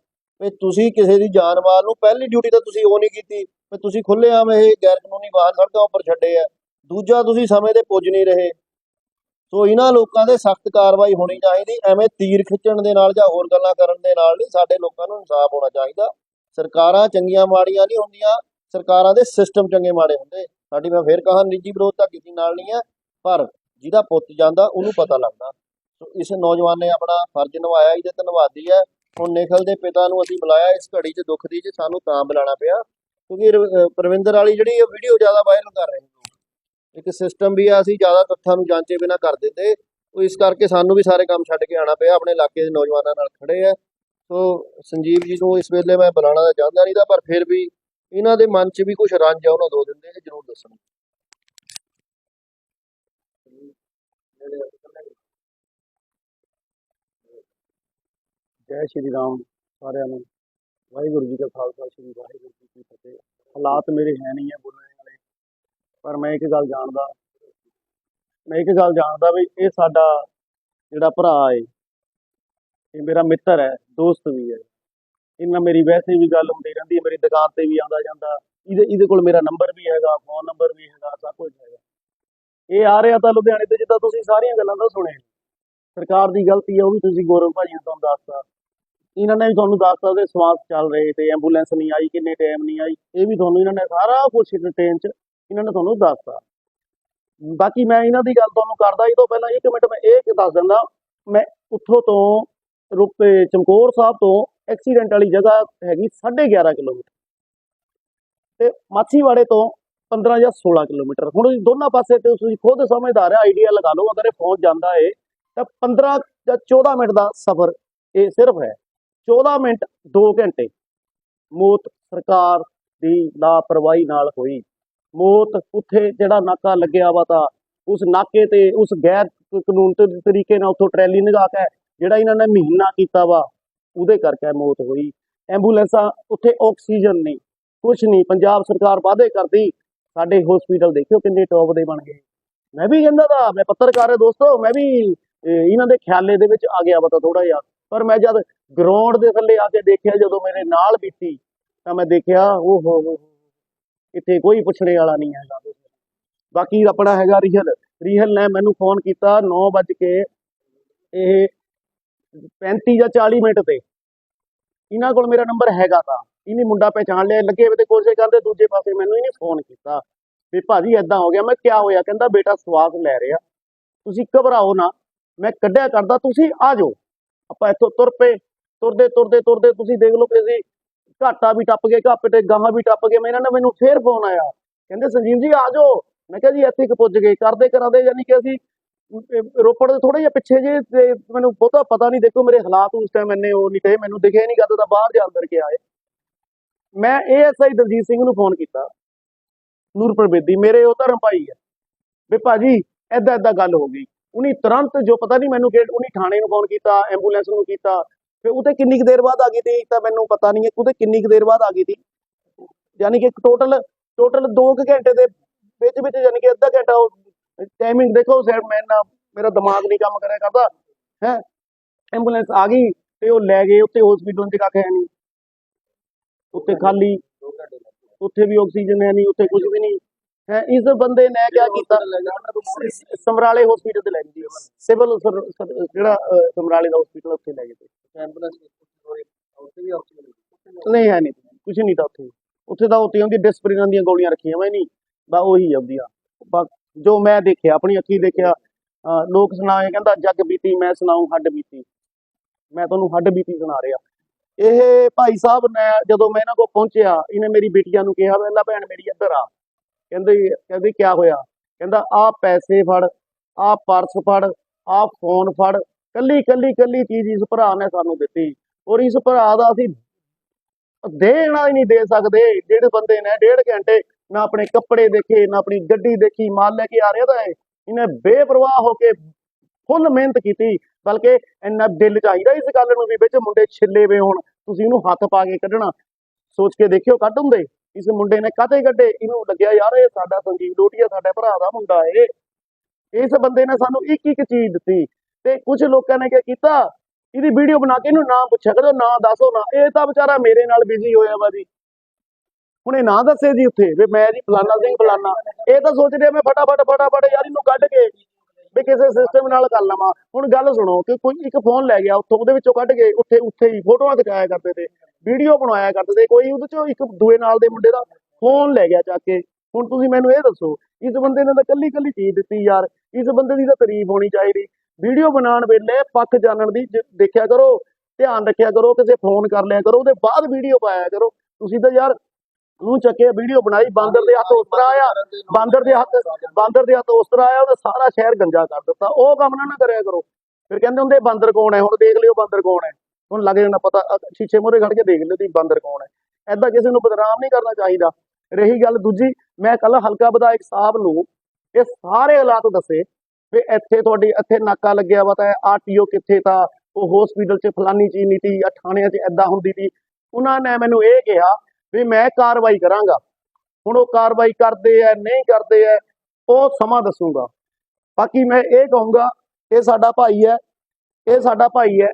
ਵੀ ਤੁਸੀਂ ਕਿਸੇ ਦੀ ਜਾਨ ਮਾਲ ਨੂੰ ਪਹਿਲੀ ਡਿਊਟੀ ਤਾਂ ਤੁਸੀਂ ਉਹ ਨਹੀਂ ਕੀਤੀ, ਵੀ ਤੁਸੀਂ ਖੁੱਲ੍ਹੇਆਮ ਇਹ ਗੈਰ ਕਾਨੂੰਨੀ ਵਾਹਨ ਸੜਕਾਂ ਉੱਪਰ ਛੱਡੇ ਆ। ਦੂਜਾ, ਤੁਸੀਂ ਸਮੇਂ ਤੇ ਪੁੱਜ ਨਹੀਂ ਰਹੇ। ਸੋ ਇਹਨਾਂ ਲੋਕਾਂ ਦੇ ਸਖਤ ਕਾਰਵਾਈ ਹੋਣੀ ਚਾਹੀਦੀ, ਐਵੇਂ ਤੀਰ ਖਿੱਚਣ ਦੇ ਨਾਲ ਜਾਂ ਹੋਰ ਗੱਲਾਂ ਕਰਨ ਦੇ ਨਾਲ ਨਹੀਂ ਸਾਡੇ ਲੋਕਾਂ ਨੂੰ ਇਨਸਾਫ ਹੋਣਾ ਚਾਹੀਦਾ। ਸਰਕਾਰਾਂ ਚੰਗੀਆਂ ਮਾੜੀਆਂ ਨਹੀਂ ਹੁੰਦੀਆਂ, ਸਰਕਾਰਾਂ ਦੇ ਸਿਸਟਮ ਚੰਗੇ ਮਾੜੇ ਹੁੰਦੇ। ਸਾਡੀ ਮੈਂ ਫੇਰ ਕਹਾਂ ਨਿੱਜੀ ਵਿਰੋਧਤਾ ਕਿਸੇ ਨਾਲ ਨਹੀਂ ਹੈ, ਪਰ ਜਿਹਦਾ ਪੁੱਤ ਜਾਂਦਾ ਉਹਨੂੰ ਪਤਾ ਲੱਗਦਾ। ਇਸ ਨੌਜਵਾਨ ਨੇ ਆਪਣਾ ਫਰਜ਼ ਨਿਭਾਇਆ, ਇਹਦੇ ਧੰਨਵਾਦੀ ਹੈ। ਹੁਣ ਨਿਖਲ ਦੇ ਪਿਤਾ ਨੂੰ ਅਸੀਂ ਬੁਲਾਇਆ, ਇਸ ਘੜੀ 'ਚ ਦੁੱਖ ਦੀ 'ਚ ਸਾਨੂੰ ਤਾਂ ਬੁਲਾਉਣਾ ਪਿਆ, ਕਿਉਂਕਿ ਰਵ- ਅਹ ਪ੍ਰਵਿੰਦਰ ਵਾਲੀ ਜਿਹੜੀ ਇਹ ਵੀਡੀਓ ਜ਼ਿਆਦਾ ਵਾਇਰਲ ਕਰ ਰਹੇ ਨੇ ਲੋਕ। ਇੱਕ ਸਿਸਟਮ ਵੀ ਆ, ਅਸੀਂ ਜ਼ਿਆਦਾ ਤੱਥਾਂ ਨੂੰ ਜਾਂਚੇ ਬਿਨਾ ਕਰ ਦਿੰਦੇ। ਉਹ ਇਸ ਕਰਕੇ ਸਾਨੂੰ ਵੀ ਸਾਰੇ ਕੰਮ ਛੱਡ ਕੇ ਆਣਾ ਪਿਆ, ਆਪਣੇ ਇਲਾਕੇ ਦੇ ਨੌਜਵਾਨਾਂ ਨਾਲ ਖੜੇ ਆ। ਸੋ ਸੰਜੀਵ ਜੀ ਨੂੰ ਇਸ ਵੇਲੇ ਮੈਂ ਬੁਲਾਉਣਾ ਤਾਂ ਚਾਹੁੰਦਾ ਨਹੀਂ ਤਾਂ ਪਰ ਫਿਰ ਵੀ ਇਹਨਾਂ ਦੇ ਮਨ 'ਚ ਵੀ ਕੁਝ ਰੰਜ ਆ, ਉਹਨਾਂ ਦੋ ਦਿਨ ਦੇ ਇਹ ਜ਼ਰੂਰ ਦੱਸਣ ਜੈ ਸ਼੍ਰੀ ਰਾਮ ਸਾਰਿਆਂ ਨੂੰ, ਵਾਹਿਗੁਰੂ ਜੀ ਕਾ ਖਾਲਸਾ, ਸ਼੍ਰੀ ਵਾਹਿਗੁਰੂ ਜੀ ਕੀ ਫਤਿਹ। ਹਾਲਾਤ ਮੇਰੇ ਹੈ ਨਹੀਂ ਹੈ ਬੋਲਣ ਵਾਲੇ, ਪਰ ਮੈਂ ਇੱਕ ਗੱਲ ਜਾਣਦਾ, ਮੈਂ ਇੱਕ ਗੱਲ ਜਾਣਦਾ ਵੀ ਇਹ ਸਾਡਾ ਜਿਹੜਾ ਭਰਾ ਹੈ ਇਹ ਮੇਰਾ ਮਿੱਤਰ ਹੈ, ਦੋਸਤ ਵੀ ਹੈ। ਇਹਨਾਂ ਮੇਰੀ ਵੈਸੇ ਵੀ ਗੱਲ ਹੁੰਦੀ ਰਹਿੰਦੀ ਹੈ, ਮੇਰੀ ਦੁਕਾਨ ਤੇ ਵੀ ਆਉਂਦਾ ਜਾਂਦਾ, ਇਹਦੇ ਇਹਦੇ ਕੋਲ ਮੇਰਾ ਨੰਬਰ ਵੀ ਹੈਗਾ, ਫੋਨ ਨੰਬਰ ਵੀ ਹੈਗਾ, ਸਭ ਕੁਝ ਹੈਗਾ। ਇਹ ਆ ਰਿਹਾ ਤਾਂ ਲੁਧਿਆਣੇ ਤੇ ਜਿੱਦਾਂ ਤੁਸੀਂ ਸਾਰੀਆਂ ਗੱਲਾਂ ਤਾਂ ਸੁਣਿਆ। ਸਰਕਾਰ ਦੀ ਗਲਤੀ ਹੈ, ਉਹ ਵੀ ਤੁਸੀਂ ਗੌਰਵ ਭਾਜੀ ਨੂੰ ਤੁਹਾਨੂੰ ਦੱਸਤਾ। ਇਹਨਾਂ ਨੇ ਵੀ ਤੁਹਾਨੂੰ ਦੱਸ ਉਹਦੇ ਸਵਾਸ ਚੱਲ ਰਹੇ ਤੇ ਐਂਬੂਲੈਂਸ ਨਹੀਂ ਆਈ, ਕਿੰਨੇ ਟਾਈਮ ਨਹੀਂ ਆਈ, ਇਹ ਵੀ ਤੁਹਾਨੂੰ ਇਹਨਾਂ ਨੇ ਸਾਰਾ ਕੁਝ ਟ੍ਰੇਨ ਚ ਇਹਨਾਂ ਨੇ ਤੁਹਾਨੂੰ ਦੱਸਤਾ। ਬਾਕੀ ਮੈਂ ਇਹਨਾਂ ਦੀ ਗੱਲ ਤੁਹਾਨੂੰ ਕਰਦਾ, ਇਹ ਤੋਂ ਪਹਿਲਾਂ ਇੱਕ ਮਿੰਟ ਮੈਂ ਇਹ ਦੱਸ ਦਿੰਦਾ, ਮੈਂ ਉੱਥੋਂ ਤੋਂ ਰੁਕ ਚਮਕੌਰ ਸਾਹਿਬ ਤੋਂ ਐਕਸੀਡੈਂਟ ਵਾਲੀ ਜਗ੍ਹਾ ਹੈਗੀ 11.5 ਕਿਲੋਮੀਟਰ ਤੇ ਮਾਛੀਵਾੜੇ ਤੋਂ 15 ਜਾਂ 16 ਕਿਲੋਮੀਟਰ। ਹੁਣ ਦੋਨਾਂ ਪਾਸੇ ਤੇ ਤੁਸੀਂ ਖੁਦ ਸਮਝਦਾਰ ਹੈ ਆਈਡੀਆ ਲਗਾ ਲਓ, ਅਗਰ ਇਹ ਪਹੁੰਚ ਜਾਂਦਾ ਏ, ਤਾਂ 15 ਜਾਂ 14 ਮਿੰਟ ਦਾ ਸਫ਼ਰ ਇਹ ਸਿਰਫ ਹੈ। 14 ਮਿੰਟ 2 ਘੰਟੇ। ਮੌਤ ਸਰਕਾਰ ਦੀ ਲਾਪਰਵਾਹੀ ਨਾਲ ਹੋਈ। ਮੌਤ ਉੱਥੇ ਜਿਹੜਾ ਨਾਕਾ ਲੱਗਿਆ ਵਾ ਤਾਂ ਉਸ ਨਾਕੇ ਤੇ, ਉਸ ਗੈਰ ਕਾਨੂੰਨ ਤਰੀਕੇ ਨਾਲ ਉੱਥੋਂ ਟਰੈਲੀ ਨਿਗਾ ਕੇ ਜਿਹੜਾ ਇਹਨਾਂ ਨੇ ਮਹੀਨਾ ਕੀਤਾ ਵਾ, ਉਹਦੇ ਕਰਕੇ ਮੌਤ ਹੋਈ। ਐਂਬੂਲੈਂਸਾਂ, ਉੱਥੇ ਆਕਸੀਜਨ ਨਹੀਂ, ਕੁਛ ਨਹੀਂ। ਪੰਜਾਬ ਸਰਕਾਰ ਵਾਅਦੇ ਕਰਦੀ, ਸਾਡੇ ਹਸਪੀਟਲ ਦੇਖਿਓ ਕਿੰਨੇ ਟੌਪ ਦੇ ਬਣ ਗਏ। ਮੈਂ ਵੀ ਕਹਿੰਦਾ ਦਾ, ਮੈਂ ਪੱਤਰਕਾਰ ਹਾਂ ਦੋਸਤੋ, ਮੈਂ ਵੀ ਇਹਨਾਂ ਦੇ ਖਿਆਲੇ ਦੇ ਵਿੱਚ ਆ ਗਿਆ ਵਾ ਤਾਂ ਥੋੜਾ ਜਿਹਾ। ਪਰ ਮੈਂ ਜਦ ਗਰਾਊਂਡ ਦੇ ਥੱਲੇ ਆ ਕੇ ਦੇਖਿਆ, ਜਦੋਂ ਮੇਰੇ ਨਾਲ ਬੀਤੀ, ਤਾਂ ਮੈਂ ਦੇਖਿਆ ਉਹ ਹੋ ਹੋ ਇੱਥੇ ਕੋਈ ਪੁੱਛਣੇ ਵਾਲਾ ਨਹੀਂ ਹੈਗਾ। ਬਾਕੀ ਆਪਣਾ ਹੈਗਾ ਰੀਹਲ। ਰੀਹਲ ਨੇ ਮੈਨੂੰ ਫੋਨ ਕੀਤਾ 9 ਵਜ ਕੇ ਇਹ 35 ਜਾਂ 40 ਮਿੰਟ ਤੇ। ਇਹਨਾਂ ਕੋਲ ਮੇਰਾ ਨੰਬਰ ਹੈਗਾ ਤਾਂ। ਇਹਨੇ ਮੁੰਡਾ ਪਹਿਚਾਣ ਲਿਆ, ਲੱਗੇ ਵੇ ਤੇ ਕੋਸ਼ਿਸ਼ ਕਰਦੇ, ਦੂਜੇ ਪਾਸੇ ਮੈਨੂੰ ਇਹਨੇ ਫੋਨ ਕੀਤਾ। ਵੀ ਭਾਜੀ ਐਦਾਂ ਹੋ ਗਿਆ, ਮੈਂ ਕਿਹਾ ਹੋਇਆ? ਕਹਿੰਦਾ, ਬੇਟਾ ਸਵਾਸ ਲੈ ਰਿਹਾ। ਤੁਸੀਂ ਘਬਰਾਓ ਨਾ। ਮੈਂ ਕੱਢਿਆ ਕਰਦਾ, ਤੁਸੀਂ ਆ ਜਾਓ। ਆਪਾਂ ਇੱਥੋਂ ਤੁਰ ਪਏ, ਤੁਰਦੇ ਤੁਰਦੇ ਤੁਰਦੇ ਤੁਸੀਂ ਦੇਖ ਲਓ ਕਿ ਅਸੀਂ ਘਾਟਾ ਵੀ ਟੱਪ ਗਏ, ਘਾਪੇ ਤੇ ਗਾਹਾਂ ਵੀ ਟੱਪ ਗਏ। ਮੈਂ ਇਹਨਾਂ ਨੇ ਮੈਨੂੰ ਫੇਰ ਫੋਨ ਆਇਆ। ਕਹਿੰਦੇ, ਸੰਜੀਵ ਜੀ, ਆ ਜਾਓ। ਮੈਂ ਕਿਹਾ, ਜੀ, ਇੱਥੇ ਕਿ ਪੁੱਜ ਗਏ। ਕਰਦੇ, ਕਰਾਂਦੇ, ਯਾਨੀ ਕਿ ਅਸੀਂ ਰੋਪੜ ਦੇ ਥੋੜੇ ਜਿਹਾ ਪਿੱਛੇ ਜੇ ਮੈਨੂੰ ਬਹੁਤਾ ਪਤਾ ਨਹੀਂ, ਦੇਖੋ ਮੇਰੇ ਹਾਲਾਤ ਉਸ ਟਾਈਮ ਇੰਨੇ ਉਹ ਨਹੀਂ ਤੇ ਮੈਨੂੰ ਦਿਖੇ ਨਹੀਂ ਕਦੋਂ ਤਾਂ ਬਾਹਰ ਜਾਂ ਅੰਦਰ ਕੇ ਆਏ। ਮੈਂ ਏਐਸਆਈ ਦਲਜੀਤ ਸਿੰਘ ਨੂੰ ਫੋਨ ਕੀਤਾ। ਨੂਰਪੁਰ ਬੇਦੀ, ਮੇਰੇ ਉਹ ਧਰਮ ਭਾਈ ਹੈ ਵੀ ਭਾਜੀ ਐਦਾਂ ਐਦਾਂ ਗੱਲ ਹੋ ਗਈ। ਉਹਨੇ ਤੁਰੰਤ ਜੋ ਪਤਾ ਨਹੀਂ ਮੈਨੂੰ ਕਿ ਉਹਨੇ ਥਾਣੇ ਨੂੰ ਫੋਨ ਕੀਤਾ ਐਂਬੂਲੈਂਸ ਨੂੰ ਕੀਤਾ, ਫਿਰ ਉਹਤੇ ਕਿੰਨੀ ਕੁ ਦੇਰ ਬਾਅਦ ਆ ਗਈ ਤੀ ਤਾਂ ਮੈਨੂੰ ਪਤਾ ਨਹੀਂ ਹੈ ਉਹਤੇ ਕਿੰਨੀ ਕੁ ਦੇਰ ਬਾਅਦ ਆ ਗਈ ਤੀ ਯਾਨੀ ਕਿ ਟੋਟਲ ਟੋਟਲ 2 ਘੰਟੇ ਦੇ ਵਿੱਚ ਵਿੱਚ ਯਾਨੀ ਕਿ ਅੱਧਾ ਘੰਟਾ ਉਹ ਟਾਈਮਿੰਗ ਦੇਖੋ ਸਰ ਮੈਂ ਨਾ ਮੇਰਾ ਦਿਮਾਗ ਨਹੀਂ ਕੰਮ ਕਰਿਆ ਕਰਦਾ, ਹੈ। ਐਂਬੂਲੈਂਸ ਆ ਗਈ ਤੇ ਉਹ ਲੈ ਗਏ, ਉੱਥੇ ਹਸਪੀਟਲ ਚ ਕੱਖ ਹੈ ਨਹੀਂ। ਉੱਥੇ ਖਾਲੀ, ਉੱਥੇ ਵੀ ਆਕਸੀਜਨ ਹੈ ਨਹੀਂ, ਉੱਥੇ ਕੁਝ ਵੀ ਨਹੀਂ। ਇਸ ਬੰਦੇ ਨੇ ਕਿਆ ਕੀਤਾ? ਸਮਰਾਲੇ ਹਸਪੀਟਲ ਤੇ ਲੈ ਗਏ ਸਿਵਲ ਜਿਹੜਾ ਸਮਰਾਲੇ ਦਾ ਹਸਪੀਟਲ ਉੱਥੇ ਲੈ ਗਏ। ਤੇ ਐਂਬੂਲੈਂਸ ਉੱਥੇ ਵੀ ਆਕਸੀਜਨ ਨਹੀਂ ਹੈ ਨਹੀਂ। ਕੁਝ ਨਹੀਂ ਤਾਂ ਉੱਥੇ। ਉੱਥੇ ਤਾਂ ਉੱਥੇ ਹੁੰਦੀ ਡਿਸਪਲਿਨ ਦੀਆਂ ਗੋਲੀਆਂ ਰੱਖੀਆਂ ਵਾ ਨਹੀਂ। ਬਾ ਉਹੀ ਆਉਂਦੀਆਂ ਜੋ ਮੈਂ ਦੇਖਿਆ ਆਪਣੀ ਅੱਖੀ ਦੇਖਿਆ ਲੋਕ ਸੁਣਾਏ ਕਹਿੰਦਾ ਜੱਗ ਬੀਤੀ ਮੈਂ ਸੁਣਾਉ ਹੱਡ ਬੀਤੀ। ਮੈਂ ਤੁਹਾਨੂੰ ਹੱਡ ਬੀਤੀ ਸੁਣਾ ਰਿਹਾ। ਇਹ ਭਾਈ ਸਾਹਿਬ ਨੇ ਜਦੋਂ ਮੈਂ ਇਹਨਾਂ ਕੋਲ ਪਹੁੰਚਿਆ ਇਹਨੇ ਮੇਰੀ ਬੇਟੀਆਂ ਨੂੰ ਕਿਹਾ ਵੇਲਾ ਭੈਣ ਮੇਰੀ ਇੱਧਰ ਆ। ਕਹਿੰਦੇ ਕਹਿੰਦੇ ਕੀ ਹੋਇਆ? ਕਹਿੰਦਾ ਆ ਪੈਸੇ ਫੜ ਆ ਪਰਸ ਫੜ ਆ ਫੋਨ ਫੜ, ਕੱਲੀ ਕੱਲੀ ਕੱਲੀ ਚੀਜ਼ ਇਸ ਭਰਾ ਨੇ ਸਾਨੂੰ ਦਿੱਤੀ। ਔਰ ਇਸ ਭਰਾ ਦਾ ਅਸੀਂ ਦੇਣਾ ਹੀ ਨਹੀਂ ਦੇ ਸਕਦੇ। ਜਿਹੜੇ ਬੰਦੇ ਨੇ, ਡੇਢ ਘੰਟੇ ਨਾ ਆਪਣੇ ਕੱਪੜੇ ਦੇਖੇ, ਨਾ ਆਪਣੀ ਗੱਡੀ ਦੇਖੀ, ਮਾਲ ਲੈ ਕੇ ਆ ਰਿਹਾ ਤਾਂ ਇਹਨੇ ਬੇਪਰਵਾਹ ਹੋ ਕੇ ਫੁੱਲ ਮਿਹਨਤ ਕੀਤੀ, ਬਲਕਿ ਇੰਨਾ ਦਿਲ ਚਾਹੀਦਾ ਇਸ ਗੱਲ ਨੂੰ ਵੀ ਵਿੱਚ ਮੁੰਡੇ ਛਿੱਲੇ ਵੇ ਹੋਣ। ਤੁਸੀਂ ਇਹਨੂੰ ਹੱਥ ਪਾ ਕੇ ਕੱਢਣਾ। ਸੋਚ ਕੇ ਦੇਖਿਓ, ਕੱਢ ਹੁੰਦੇ। ਇਸ ਮੁੰਡੇ ਨੇ ਕਾਤੇ ਕੱਢੇ ਇਹਨੂੰ ਲੱਗਿਆ, ਯਾਰ, ਇਹ ਸਾਡਾ ਸੰਜੀਵ ਲੋਟੀਆ ਸਾਡੇ ਭਰਾ ਦਾ ਮੁੰਡਾ ਏ। ਇਸ ਬੰਦੇ ਨੇ ਸਾਨੂੰ ਇੱਕ ਇੱਕ ਚੀਜ਼ ਦਿੱਤੀ ਤੇ ਕੁਝ ਲੋਕਾਂ ਨੇ ਕੀ ਕੀਤਾ, ਇਹਦੀ ਵੀਡੀਓ ਬਣਾ ਕੇ ਇਹਨੂੰ ਨਾਮ ਪੁੱਛਿਆ ਕਰੋ, ਨਾਂ ਦੱਸੋ, ਨਾ। ਇਹ ਤਾਂ ਵਿਚਾਰਾ ਮੇਰੇ ਨਾਲ ਬਿਜ਼ੀ ਹੋਇਆ ਵਾ ਜੀ। ਹੁਣ ਇਹ ਨਾਂ ਦੱਸੇ ਜੀ ਉੱਥੇ, ਵੀ ਮੈਂ ਜੀ ਫਲਾਨਾ ਸਿੰਘ, ਫਲਾਨਾ। ਇਹ ਤਾਂ ਸੋਚ ਰਿਹਾ ਮੈਂ ਫਟਾਫਟ ਫਟਾਫਟ ਯਾਰ ਇਹਨੂੰ ਕੱਢ ਕੇ ਵੀ ਕਿਸੇ ਸਿਸਟਮ ਨਾਲ ਕਰ ਲਵਾਂ। ਹੁਣ ਗੱਲ ਸੁਣੋ ਕਿ ਕੋਈ ਇੱਕ ਫੋਨ ਲੈ ਗਿਆ, ਉੱਥੋਂ ਉਹਦੇ ਵਿੱਚੋਂ ਕੱਢ ਕੇ ਉੱਥੇ ਉੱਥੇ ਹੀ ਫੋਟੋਆਂ ਖਿਚਾਇਆ ਕਰਦੇ ਤੇ। ਵੀਡੀਓ ਬਣਾਇਆ ਕਰਦੇ ਕੋਈ ਉਹਦੇ ਚੋਂ ਇੱਕ ਦੂਏ ਨਾਲ ਦੇ ਮੁੰਡੇ ਦਾ ਫੋਨ ਲੈ ਗਿਆ ਚੱਕ ਕੇ। ਹੁਣ ਤੁਸੀਂ ਮੈਨੂੰ ਇਹ ਦੱਸੋ, ਇਸ ਬੰਦੇ ਨੇ ਤਾਂ ਕੱਲੀ ਕੱਲੀ ਚੀਜ਼ ਦਿੱਤੀ ਯਾਰ, ਇਸ ਬੰਦੇ ਦੀ ਤਾਂ ਤਾਰੀਫ ਹੋਣੀ ਚਾਹੀਦੀ। ਵੀਡੀਓ ਬਣਾਉਣ ਵੇਲੇ ਪੱਖ ਜਾਣਨ ਦੀ ਦੇਖਿਆ ਕਰੋ, ਧਿਆਨ ਰੱਖਿਆ ਕਰੋ, ਕਿਸੇ ਫੋਨ ਕਰ ਲਿਆ ਕਰੋ, ਉਹਦੇ ਬਾਅਦ ਵੀਡੀਓ ਪਾਇਆ ਕਰੋ। ਤੁਸੀਂ ਤਾਂ ਯਾਰ ਨੂੰ ਚੱਕੇ ਵੀਡੀਓ ਬਣਾਈ, ਬਾਂਦਰ ਦੇ ਹੱਥ ਉਸ ਤਰ੍ਹਾਂ ਆਇਆ, ਬਾਂਦਰ ਦੇ ਹੱਥ, ਬਾਂਦਰ ਦੇ ਹੱਥ ਉਸ ਤਰ੍ਹਾਂ ਆਇਆ, ਉਹਦਾ ਸਾਰਾ ਸ਼ਹਿਰ ਗੰਜਾ ਕਰ ਦਿੱਤਾ। ਉਹ ਕੰਮ ਨਾ ਨਾ ਕਰਿਆ ਕਰੋ। ਫਿਰ ਕਹਿੰਦੇ ਹੁੰਦੇ, ਬਾਂਦਰ ਕੌਣ ਹੈ? ਹੁਣ ਦੇਖ ਲਿਓ ਬਾਂਦਰ ਕੌਣ ਹੈ। ਹੁਣ ਲੱਗ ਜਾਣਾ ਪਤਾ ਅ, ਸ਼ੀਸ਼ੇ ਮੂਹਰੇ ਖੜ ਕੇ ਦੇਖ ਲਿਓ ਤੁਸੀਂ ਬਾਂਦਰ ਕੌਣ ਹੈ। ਐਦਾਂ ਕਿਸੇ ਨੂੰ ਬਦਨਾਮ ਨਹੀਂ ਕਰਨਾ ਚਾਹੀਦਾ। ਰਹੀ ਗੱਲ ਦੂਜੀ ਮੈਂ ਕੱਲ ਹਲਕਾ ਵਿਧਾਇਕ ਸਾਹਿਬ ਨੂੰ ਇਹ ਸਾਰੇ ਹਾਲਾਤ ਦੱਸੇ ਵੀ ਇੱਥੇ ਤੁਹਾਡੀ ਇੱਥੇ ਨਾਕਾ ਲੱਗਿਆ ਵਾ ਤਾਂ ਆਰਟੀਓ ਕਿੱਥੇ ਤਾਂ ਉਹ ਹਸਪੀਟਲ 'ਚ ਫਲਾਨੀ ਚੀਜ਼ ਨਹੀਂ ਤੀ ਆ ਥਾਣਿਆਂ 'ਚ ਐਦਾਂ ਹੁੰਦੀ ਤੀ। ਉਹਨਾਂ ਨੇ ਮੈਨੂੰ ਇਹ ਕਿਹਾ ਵੀ ਮੈਂ ਕਾਰਵਾਈ ਕਰਾਂਗਾ। ਹੁਣ ਉਹ ਕਾਰਵਾਈ ਕਰਦੇ ਐ ਨਹੀਂ ਕਰਦੇ ਐ ਉਹ ਸਮਾਂ ਦੱਸੂਗਾ। ਬਾਕੀ ਮੈਂ ਇਹ ਕਹੂੰਗਾ ਇਹ ਸਾਡਾ ਭਾਈ ਹੈ ਇਹ ਸਾਡਾ ਭਾਈ ਹੈ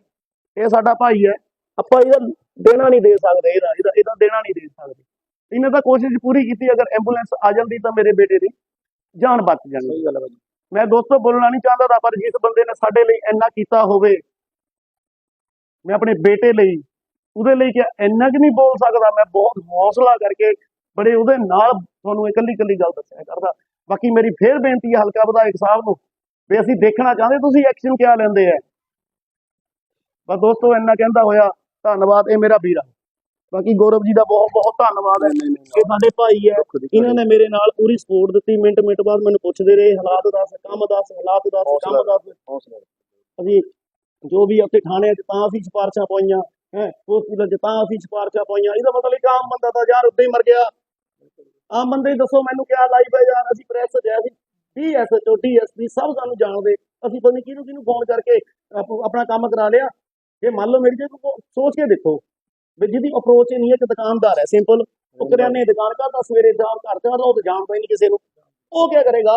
ਇਹ ਸਾਡਾ ਭਾਈ ਹੈ। ਆਪਾਂ ਇਹਦਾ ਦੇਣਾ ਨਹੀਂ ਦੇ ਸਕਦੇ ਇਹਦਾ ਇਹਦਾ ਇਹਦਾ ਦੇਣਾ ਨਹੀਂ ਦੇ ਸਕਦੇ। ਇਹਨੇ ਤਾਂ ਕੋਸ਼ਿਸ਼ ਪੂਰੀ ਕੀਤੀ ਅਗਰ ਐਂਬੂਲੈਂਸ ਆ ਜਾਂਦੀ ਤਾਂ ਮੇਰੇ ਬੇਟੇ ਦੀ ਜਾਨ ਬਚ ਜਾਣੀ ਸਹੀ ਗੱਲ ਹੈ ਬਾਈ ਮੈਂ ਦੋਸਤੋ ਬੋਲਣਾ ਨਹੀਂ ਚਾਹੁੰਦਾ ਤਾਂ ਪਰ ਜਿਸ ਬੰਦੇ ਨੇ ਸਾਡੇ ਲਈ ਇੰਨਾ ਕੀਤਾ ਹੋਵੇ ਮੈਂ ਆਪਣੇ ਬੇਟੇ ਲਈ ਉਹਦੇ ਲਈ ਕਿ ਇੰਨਾ ਕਿ ਨਹੀਂ ਬੋਲ ਸਕਦਾ ਮੈਂ ਬਹੁਤ ਹੌਸਲਾ ਕਰਕੇ ਬੜੇ ਉਹਦੇ ਨਾਲ ਤੁਹਾਨੂੰ ਇਕੱਲੀ ਇਕੱਲੀ ਗੱਲ ਦੱਸਿਆ ਕਰਦਾ। ਬਾਕੀ ਮੇਰੀ ਫੇਰ ਬੇਨਤੀ ਹੈ ਹਲਕਾ ਵਿਧਾਇਕ ਸਾਹਿਬ ਨੂੰ ਵੀ ਅਸੀਂ ਦੇਖਣਾ ਚਾਹੁੰਦੇ ਤੁਸੀਂ ਐਕਸ਼ਨ ਕਿਆ ਲੈਂਦੇ ਆ ਬਸ ਦੋਸਤੋ ਇੰਨਾ ਕਹਿੰਦਾ ਹੋਇਆ ਧੰਨਵਾਦ ਇਹ ਮੇਰਾ ਵੀਰ। ਆ ਬਾਕੀ ਗੌਰਵ ਜੀ ਦਾ ਬਹੁਤ ਬਹੁਤ ਧੰਨਵਾਦ ਹੈ ਕਿ ਸਾਡੇ ਭਾਈ ਹੈ। ਇਹਨਾਂ ਨੇ ਮੇਰੇ ਨਾਲ ਪੂਰੀ ਸਪੋਰਟ ਦਿੱਤੀ। ਮਿੰਟ ਮਿੰਟ ਬਾਅਦ ਮੈਨੂੰ ਪੁੱਛਦੇ ਰਹੇ ਹਾਲਾਤ ਦੱਸ ਕੰਮ ਦੱਸ ਹਾਲਾਤ ਦੱਸ ਕੰਮ ਦੱਸ। ਅਸੀਂ ਜੋ ਵੀ ਉੱਥੇ ਥਾਣੇ 'ਚ ਤਾਂ ਅਸੀਂ ਸਿਫਾਰਸ਼ਾਂ ਪਾਈਆਂ ਹੈ ਹਸਪੀਟਲ 'ਚ ਤਾਂ ਅਸੀਂ ਸਿਫਾਰਸ਼ਾਂ ਪਾਈਆਂ। ਇਹਦਾ ਮਤਲਬ ਇੱਕ ਆਮ ਬੰਦਾ ਤਾਂ ਯਾਰ ਉੱਦਾਂ ਹੀ ਮਰ ਗਿਆ। ਆਮ ਬੰਦੇ ਦੱਸੋ ਮੈਨੂੰ ਕਿਆ ਲਾਈਫ ਹੈ ਯਾਰ? ਅਸੀਂ ਪ੍ਰੈਸ ਜੈ ਸੀ ਡੀਐਸਐਚਓ ਡੀਐਸਪੀ ਸਭ ਸਾਨੂੰ ਜਾਣਦੇ। ਅਸੀਂ ਪਤਾ ਨਹੀਂ ਕਿਹਨੂੰ ਕਿਹਨੂੰ ਫੋਨ ਕਰਕੇ ਆਪ- ਆਪਣਾ ਕੰਮ ਕਰਾ ਲਿਆ। ਜੇ ਮੰਨ ਲਓ ਮੇਰੀ ਜੇ ਸੋਚ ਕੇ ਦੇਖੋ ਵੀ ਜਿਹਦੀ ਅਪਰੋਚ ਨਹੀਂ ਹੈ ਕਿ ਦੁਕਾਨਦਾਰ ਹੈ ਸਿੰਪਲ ਉਹ ਕਰਿਆਨੇ ਦੁਕਾਨ ਕਰਦਾ ਸਵੇਰੇ ਸ਼ਾਮ ਘਰ ਤੇ ਆਉਂਦਾ, ਉਹ ਤਾਂ ਜਾਣਦਾ ਹੀ ਨਹੀਂ ਕਿਸੇ ਨੂੰ। ਉਹ ਕੀ ਕਰੇਗਾ?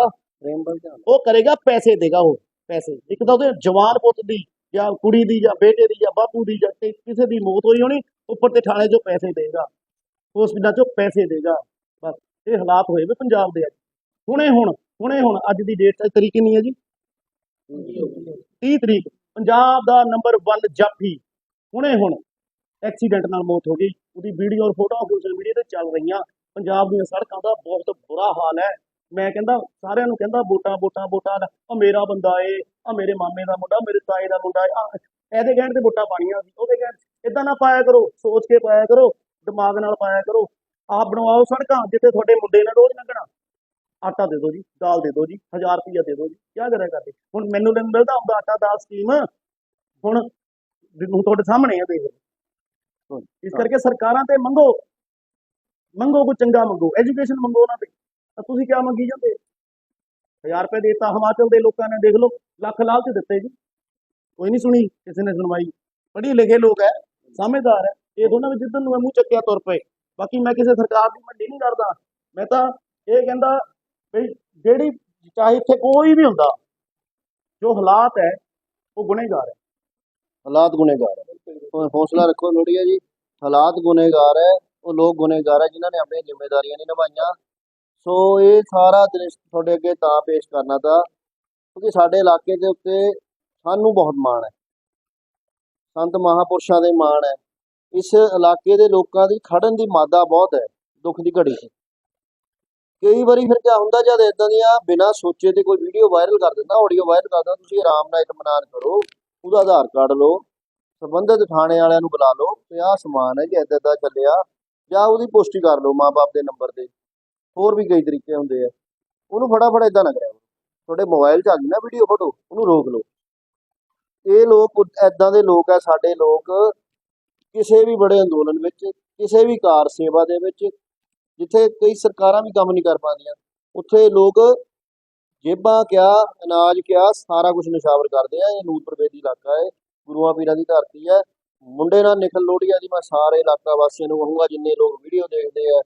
ਉਹ ਕਰੇਗਾ, ਪੈਸੇ ਦੇਗਾ ਉਹ, ਪੈਸੇ। ਇੱਕ ਤਾਂ ਉਹਦੇ ਜਵਾਨ ਪੁੱਤ ਦੀ ਜਾਂ ਕੁੜੀ ਦੀ ਜਾਂ ਬੇਟੇ ਦੀ ਜਾਂ ਬਾਪੂ ਦੀ ਜਾਂ ਕਿਸੇ ਦੀ ਮੌਤ ਹੋਈ ਹੋਣੀ, ਉੱਪਰ ਤੇ ਥਾਣੇ 'ਚੋਂ ਪੈਸੇ ਦੇਗਾ। ਹਸਪੀਟਲ 'ਚੋਂ ਪੈਸੇ ਦੇਗਾ। ਬਸ, ਇਹ ਹਾਲਾਤ ਹੋਏ ਵੀ ਪੰਜਾਬ ਦੇ ਅੱਜ। ਹੁਣੇ ਹੁਣ ਹੁਣੇ ਹੁਣ, ਅੱਜ ਦੀ ਡੇਟ ਤਰੀਕ ਕਿੰਨੀ ਹੈ ਜੀ? 30 ਤਰੀਕ। ਪੰਜਾਬ ਦਾ ਨੰਬਰ 1 ਜਾਫੀ ਹੁਣੇ ਹੁਣ ਐਕਸੀਡੈਂਟ ਨਾਲ ਮੌਤ ਹੋ ਗਈ। ਉਹਦੀ ਵੀਡੀਓ ਔਰ ਫੋਟੋ ਸੋਸ਼ਲ ਮੀਡੀਆ ਤੇ ਚੱਲ ਰਹੀਆਂ। ਪੰਜਾਬ ਦੀਆਂ ਸੜਕਾਂ ਦਾ ਬਹੁਤ ਬੁਰਾ ਹਾਲ ਹੈ। ਮੈਂ ਕਹਿੰਦਾ, ਸਾਰਿਆਂ ਨੂੰ ਕਹਿੰਦਾ, ਵੋਟਾਂ ਵੋਟਾਂ ਵੋਟਾਂ। ਦਾ ਆ ਮੇਰਾ ਬੰਦਾ ਏ ਆ ਮੇਰੇ ਮਾਮੇ ਦਾ ਮੁੰਡਾ, ਮੇਰੇ ਤਾਏ ਦਾ ਮੁੰਡਾ ਏ। ਆਹ ਇਹਦੇ ਕਹਿਣ ਤੇ ਵੋਟਾਂ ਪਾਣੀਆਂ ਸੀ, ਉਹਦੇ ਕਹਿਣ ਇਦਾਂ ਨਾ ਪਾਇਆ ਕਰੋ, ਸੋਚ ਕੇ ਪਾਇਆ ਕਰੋ, ਦਿਮਾਗ ਨਾਲ ਪਾਇਆ ਕਰੋ। ਆਪ ਬਣਵਾਓ ਸੜਕਾਂ, ਜਿੱਥੇ ਤੁਹਾਡੇ ਮੁੰਡੇ ਨੇ ਰੋਜ਼ ਲੰਘਣਾ। ਆਟਾ ਦੇ ਦਿਓ ਜੀ ਦਾਲ ਦੇ ਦਿਓ ਜੀ 1000 ਰੁਪਇਆ ਦੇ ਦਿਓ ਜੀ ਕੀ ਕਰਿਆ ਕਰਦੇ? ਹੁਣ ਮੈਨੂੰ ਤਾਂ ਮਿਲਦਾ ਹੁੰਦਾ ਆਟਾ ਦਾਲ ਸਕੀਮ ਹੁਣ ਹੁਣ ਤੁਹਾਡੇ ਸਾਹਮਣੇ ਆ ਦੇਖ। ਇਸ ਕਰਕੇ ਸਰਕਾਰਾਂ ਤੇ ਮੰਗੋ। ਮੰਗੋ ਕੋ ਚੰਗਾ ਮੰਗੋ ਐਜੂਕੇਸ਼ਨ ਮੰਗੋ ਉਹਨਾਂ ਤੇ। ਤੁਸੀਂ ਕਿਆ ਮੰਗੀ ਜਾਂਦੇ? 1000 ਰੁਪਏ ਦੇਤਾ ਹਿਮਾਚਲ ਦੇ ਲੋਕਾਂ ਨੇ ਦੇਖ ਲਓ ਲੱਖ ਲਾਲਚ ਦਿੱਤੇ ਜੀ। ਕੋਈ ਨਹੀਂ ਸੁਣੀ ਕਿਸੇ ਨੇ ਸੁਣਵਾਈ। ਪੜ੍ਹੇ ਲਿਖੇ ਲੋਕ ਹੈ ਸਮਝਦਾਰ ਹੈ ਇਹ ਦੋਨਾਂ ਵਿੱਚ ਜਿੱਦਨ ਨੂੰ ਮੈਂ ਮੂੰਹ ਚੱਕਿਆ ਤੁਰ ਪਏ। ਬਾਕੀ ਮੈਂ ਕਿਸੇ ਸਰਕਾਰ ਦੀ ਮੰਡੀ ਨਹੀਂ ਕਰਦਾ। ਮੈਂ ਤਾਂ ਇਹ ਕਹਿੰਦਾ ਵੀ ਜਿਹੜੀ ਚਾਹੇ ਇੱਥੇ ਕੋਈ ਵੀ ਹੁੰਦਾ, ਜੋ ਹਾਲਾਤ ਹੈ, ਉਹ ਗੁਨੇਗਾਰ ਹੈ। ਹਾਲਾਤ ਗੁਨੇਗਾਰ ਹੈ। ਹੌਸਲਾ ਰੱਖੋ ਲੋੜੀਆ ਜੀ, ਹਾਲਾਤ ਗੁਨੇਗਾਰ ਹੈ, ਉਹ ਲੋਕ ਗੁਨੇਗਾਰ ਹੈ, ਜਿਨ੍ਹਾਂ ਨੇ ਆਪਣੀਆਂ ਜ਼ਿੰਮੇਵਾਰੀਆਂ ਨਹੀਂ ਨਿਭਾਈਆਂ। ਸੋ ਇਹ ਸਾਰਾ ਦ੍ਰਿਸ਼ ਤੁਹਾਡੇ ਅੱਗੇ ਤਾਂ ਪੇਸ਼ ਕਰਨਾ ਤਾ, ਕਿਉਂਕਿ ਸਾਡੇ ਇਲਾਕੇ ਦੇ ਉੱਤੇ ਸਾਨੂੰ ਬਹੁਤ ਮਾਣ ਹੈ। ਸੰਤ ਮਹਾਪੁਰਸ਼ਾਂ ਦੇ ਮਾਣ ਹੈ। ਇਸ ਇਲਾਕੇ ਦੇ ਲੋਕਾਂ ਦੀ ਖੜਨ ਦੀ ਮਾਦਾ ਬਹੁਤ ਹੈ, ਦੁੱਖ ਦੀ ਘੜੀ 'ਚ। ਕਈ ਵਾਰੀ ਫਿਰ ਕਿਆ ਹੁੰਦਾ ਜਦ ਇਦਾਂ ਦੀਆਂ ਬਿਨਾਂ ਸੋਚੇ ਤੇ ਕੋਈ ਵੀਡੀਓ ਵਾਇਰਲ ਕਰ ਦਿੰਦਾ ਆਡੀਓ ਵਾਇਰਲ ਕਰਦਾ ਤੁਸੀਂ ਆਰਾਮ ਨਾਲ ਇਤਮਾਨਾਨ ਕਰੋ, ਉਹਦਾ ਆਧਾਰ ਕਾਰਡ ਲਓ, ਸੰਬੰਧਿਤ ਥਾਣੇ ਵਾਲਿਆਂ ਨੂੰ ਬੁਲਾ ਲਓ ਤੇ ਆਹ ਸਮਾਨ ਹੈ ਕਿ ਏਦਾਂ ਏਦਾਂ ਚੱਲਿਆ, ਜਾਂ ਉਹਦੀ ਪੁਸ਼ਟੀ ਕਰ ਲਓ ਮਾਪੇ ਦੇ ਨੰਬਰ ਤੇ। ਹੋਰ ਵੀ ਕਈ ਤਰੀਕੇ ਹੁੰਦੇ ਆ। ਉਹਨੂੰ ਫਟਾਫਟ ਇਦਾਂ ਨਾ ਕਰਿਆ ਤੁਹਾਡੇ ਮੋਬਾਈਲ 'ਚ ਆ ਗਈ ਨਾ ਵੀਡੀਓ ਫੋਟੋ ਉਹਨੂੰ ਰੋਕ ਲਓ। ਇਹ ਲੋਕ ਐਦਾਂ ਦੇ ਲੋਕ ਆ, ਸਾਡੇ ਲੋਕ, ਕਿਸੇ ਵੀ ਬੜੇ ਅੰਦੋਲਨ ਵਿੱਚ, ਕਿਸੇ ਵੀ ਕਾਰ ਸੇਵਾ ਦੇ ਵਿੱਚ ਜਿੱਥੇ ਕਈ ਸਰਕਾਰਾਂ ਵੀ ਕੰਮ ਨਹੀਂ ਕਰ ਪਾਉਂਦੀਆਂ। ਉੱਥੇ ਲੋਕ ਜੇਬਾਂ ਕਿਆ, ਅਨਾਜ ਕਿਆ, ਸਾਰਾ ਕੁਝ ਨਿਸ਼ਾਵਰ ਕਰਦੇ ਆ। ਇਹ ਨੂਰਪੁਰ ਬੇਦੀ ਇਲਾਕਾ ਹੈ ਗੁਰੂਆਂ ਪੀਰਾਂ ਦੀ ਧਰਤੀ ਹੈ ਮੁੰਡੇ ਨਾਲ ਨਿਕਲ ਲੋੜੀਆ ਜੀ ਮੈਂ ਸਾਰੇ ਇਲਾਕਾ ਵਾਸੀਆਂ ਨੂੰ ਕਹੂੰਗਾ, ਜਿੰਨੇ ਲੋਕ ਵੀਡੀਓ ਦੇਖਦੇ ਆ,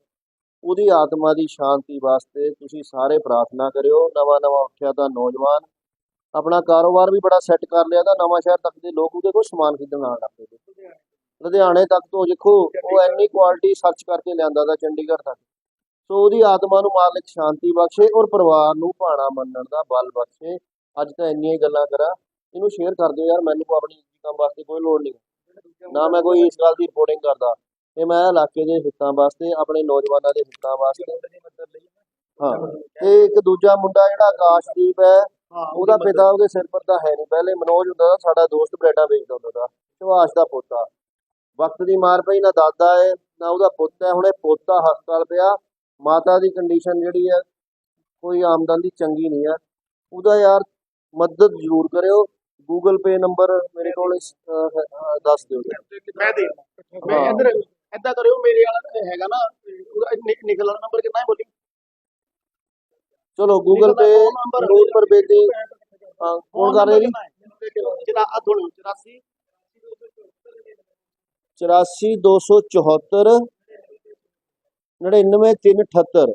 ਉਹਦੀ ਆਤਮਾ ਦੀ ਸ਼ਾਂਤੀ ਵਾਸਤੇ ਤੁਸੀਂ ਸਾਰੇ ਪ੍ਰਾਰਥਨਾ ਕਰਿਓ। ਨਵਾਂ ਨਵਾਂ ਉੱਠਿਆ ਤਾਂ ਨੌਜਵਾਨ, ਆਪਣਾ ਕਾਰੋਬਾਰ ਵੀ ਬੜਾ ਸੈੱਟ ਕਰ ਲਿਆ ਤਾਂ ਨਵਾਂ ਸ਼ਹਿਰ ਤੱਕ ਦੇ ਲੋਕ ਉਹਦੇ ਕੋਲ ਸਮਾਨ ਖਰੀਦਣ ਆਉਣ ਲੱਗ ਪਏ ਲੁਧਿਆਣੇ ਤੱਕ ਤੋਂ ਦੇਖੋ, ਉਹ ਐਨੀ ਕੁਆਲਿਟੀ ਸਰਚ ਕਰਕੇ ਲਿਆਂਦਾ ਦਾ ਚੰਡੀਗੜ੍ਹ ਤੱਕ। ਸੋ ਉਹਦੀ ਆਤਮਾ ਨੂੰ ਮਾਲਕ ਸ਼ਾਂਤੀ ਬਖਸ਼ੇ ਔਰ ਪਰਿਵਾਰ ਨੂੰ ਭਾਣਾ ਮੰਨਣ ਦਾ ਬਲ ਬਖਸ਼ੇ। ਅੱਜ ਤਾਂ ਇੰਨੀਆਂ ਹੀ ਗੱਲਾਂ ਕਰਾਂ। ਇਹਨੂੰ ਸ਼ੇਅਰ ਕਰ ਦਿਓ ਯਾਰ, ਮੈਨੂੰ ਆਪਣੀ ਕੰਮ ਵਾਸਤੇ ਕੋਈ ਲੋੜ ਨਹੀਂ। ਨਾ ਮੈਂ ਕੋਈ ਇਸ ਗੱਲ ਦੀ ਰਿਪੋਰਟਿੰਗ ਕਰਦਾ। ਇਹ ਮੈਂ ਇਲਾਕੇ ਦੇ ਹਿੱਤਾਂ ਵਾਸਤੇ, ਆਪਣੇ ਨੌਜਵਾਨਾਂ ਦੇ ਹਿੱਤਾਂ ਵਾਸਤੇ। ਹਾਂ, ਤੇ ਇੱਕ ਦੂਜਾ ਮੁੰਡਾ ਜਿਹੜਾ ਆਕਾਸ਼ਦੀਪ ਹੈ, ਉਹਦਾ ਪਿਤਾ ਉਹਦੇ ਸਿਰ ਪਰ ਤਾਂ ਹੈ ਨਹੀਂ। ਪਹਿਲੇ ਮਨੋਜ ਹੁੰਦਾ ਸਾਡਾ ਦੋਸਤ ਬਰੇਡਾ ਵੇਚਦਾ ਹੁੰਦਾ ਦਾ ਸੁਭਾਸ਼ ਦਾ ਪੋਤਾ। ਵਕਤ ਦੀ ਮਾਰ ਪਈ ਨਾ ਦਾਦਾ ਹੈ ਨਾ ਉਹਦਾ ਪੁੱਤ ਹੈ। ਹੁਣ ਇਹ ਪੋਤਾ ਹਸਪਤਾਲ ਪਿਆ ਮਾਤਾ ਦੀ ਕੰਡੀਸ਼ਨ ਜਿਹੜੀ ਹੈ ਕੋਈ ਆਮਦਨ ਦੀ ਚੰਗੀ ਨਹੀਂ ਹੈ। ਉਹਦਾ ਯਾਰ ਮਦਦ ਜ਼ਰੂਰ ਕਰਿਓ। ਗੂਗਲ ਪੇ ਨੰਬਰ ਮੇਰੇ ਕੋਲ ਦੱਸ ਦਿਓ। ਮੈਂ ਦੇ ਮੈਂ। ਇੱਧਰ ਕਰਿਓ ਮੇਰੇ ਵਾਲਾ ਹੈਗਾ ਨਾ ਉਹਦਾ ਨਿਕਲ ਨੰਬਰ ਕਿੰਨਾ ਹੈ ਬੋਲੀ। ਚਲੋ ਗੂਗਲ ਪੇ ਨੂਰਪੁਰ ਬੇਦੀ ਹਾਂ, ਕੌਣ ਕਰ ਰਿਹਾ ਜਿਹੜਾ ਆ ਤੁਹਾਨੂੰ 84 84274 99378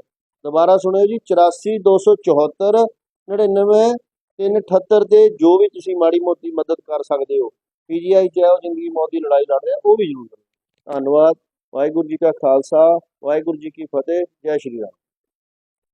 ਦੁਬਾਰਾ ਸੁਣਿਓ ਜੀ 84274 99378 ਤੇ ਜੋ ਵੀ ਤੁਸੀਂ ਮਾੜੀ ਮੋਟੀ ਮਦਦ ਕਰ ਸਕਦੇ ਹੋ ਪੀਜੀਆਈ ਚਾਹੇ ਉਹ ਜ਼ਿੰਦਗੀ ਮੌਤ ਦੀ ਲੜਾਈ ਲੜ ਰਿਹਾ ਉਹ ਵੀ ਜ਼ਰੂਰ ਕਰੋ। ਧੰਨਵਾਦ, ਵਾਹਿਗੁਰੂ ਜੀ ਕਾ ਖਾਲਸਾ, ਵਾਹਿਗੁਰੂ ਜੀ ਕੀ ਫਤਿਹ, ਜੈ ਸ਼੍ਰੀ ਰਾਮ।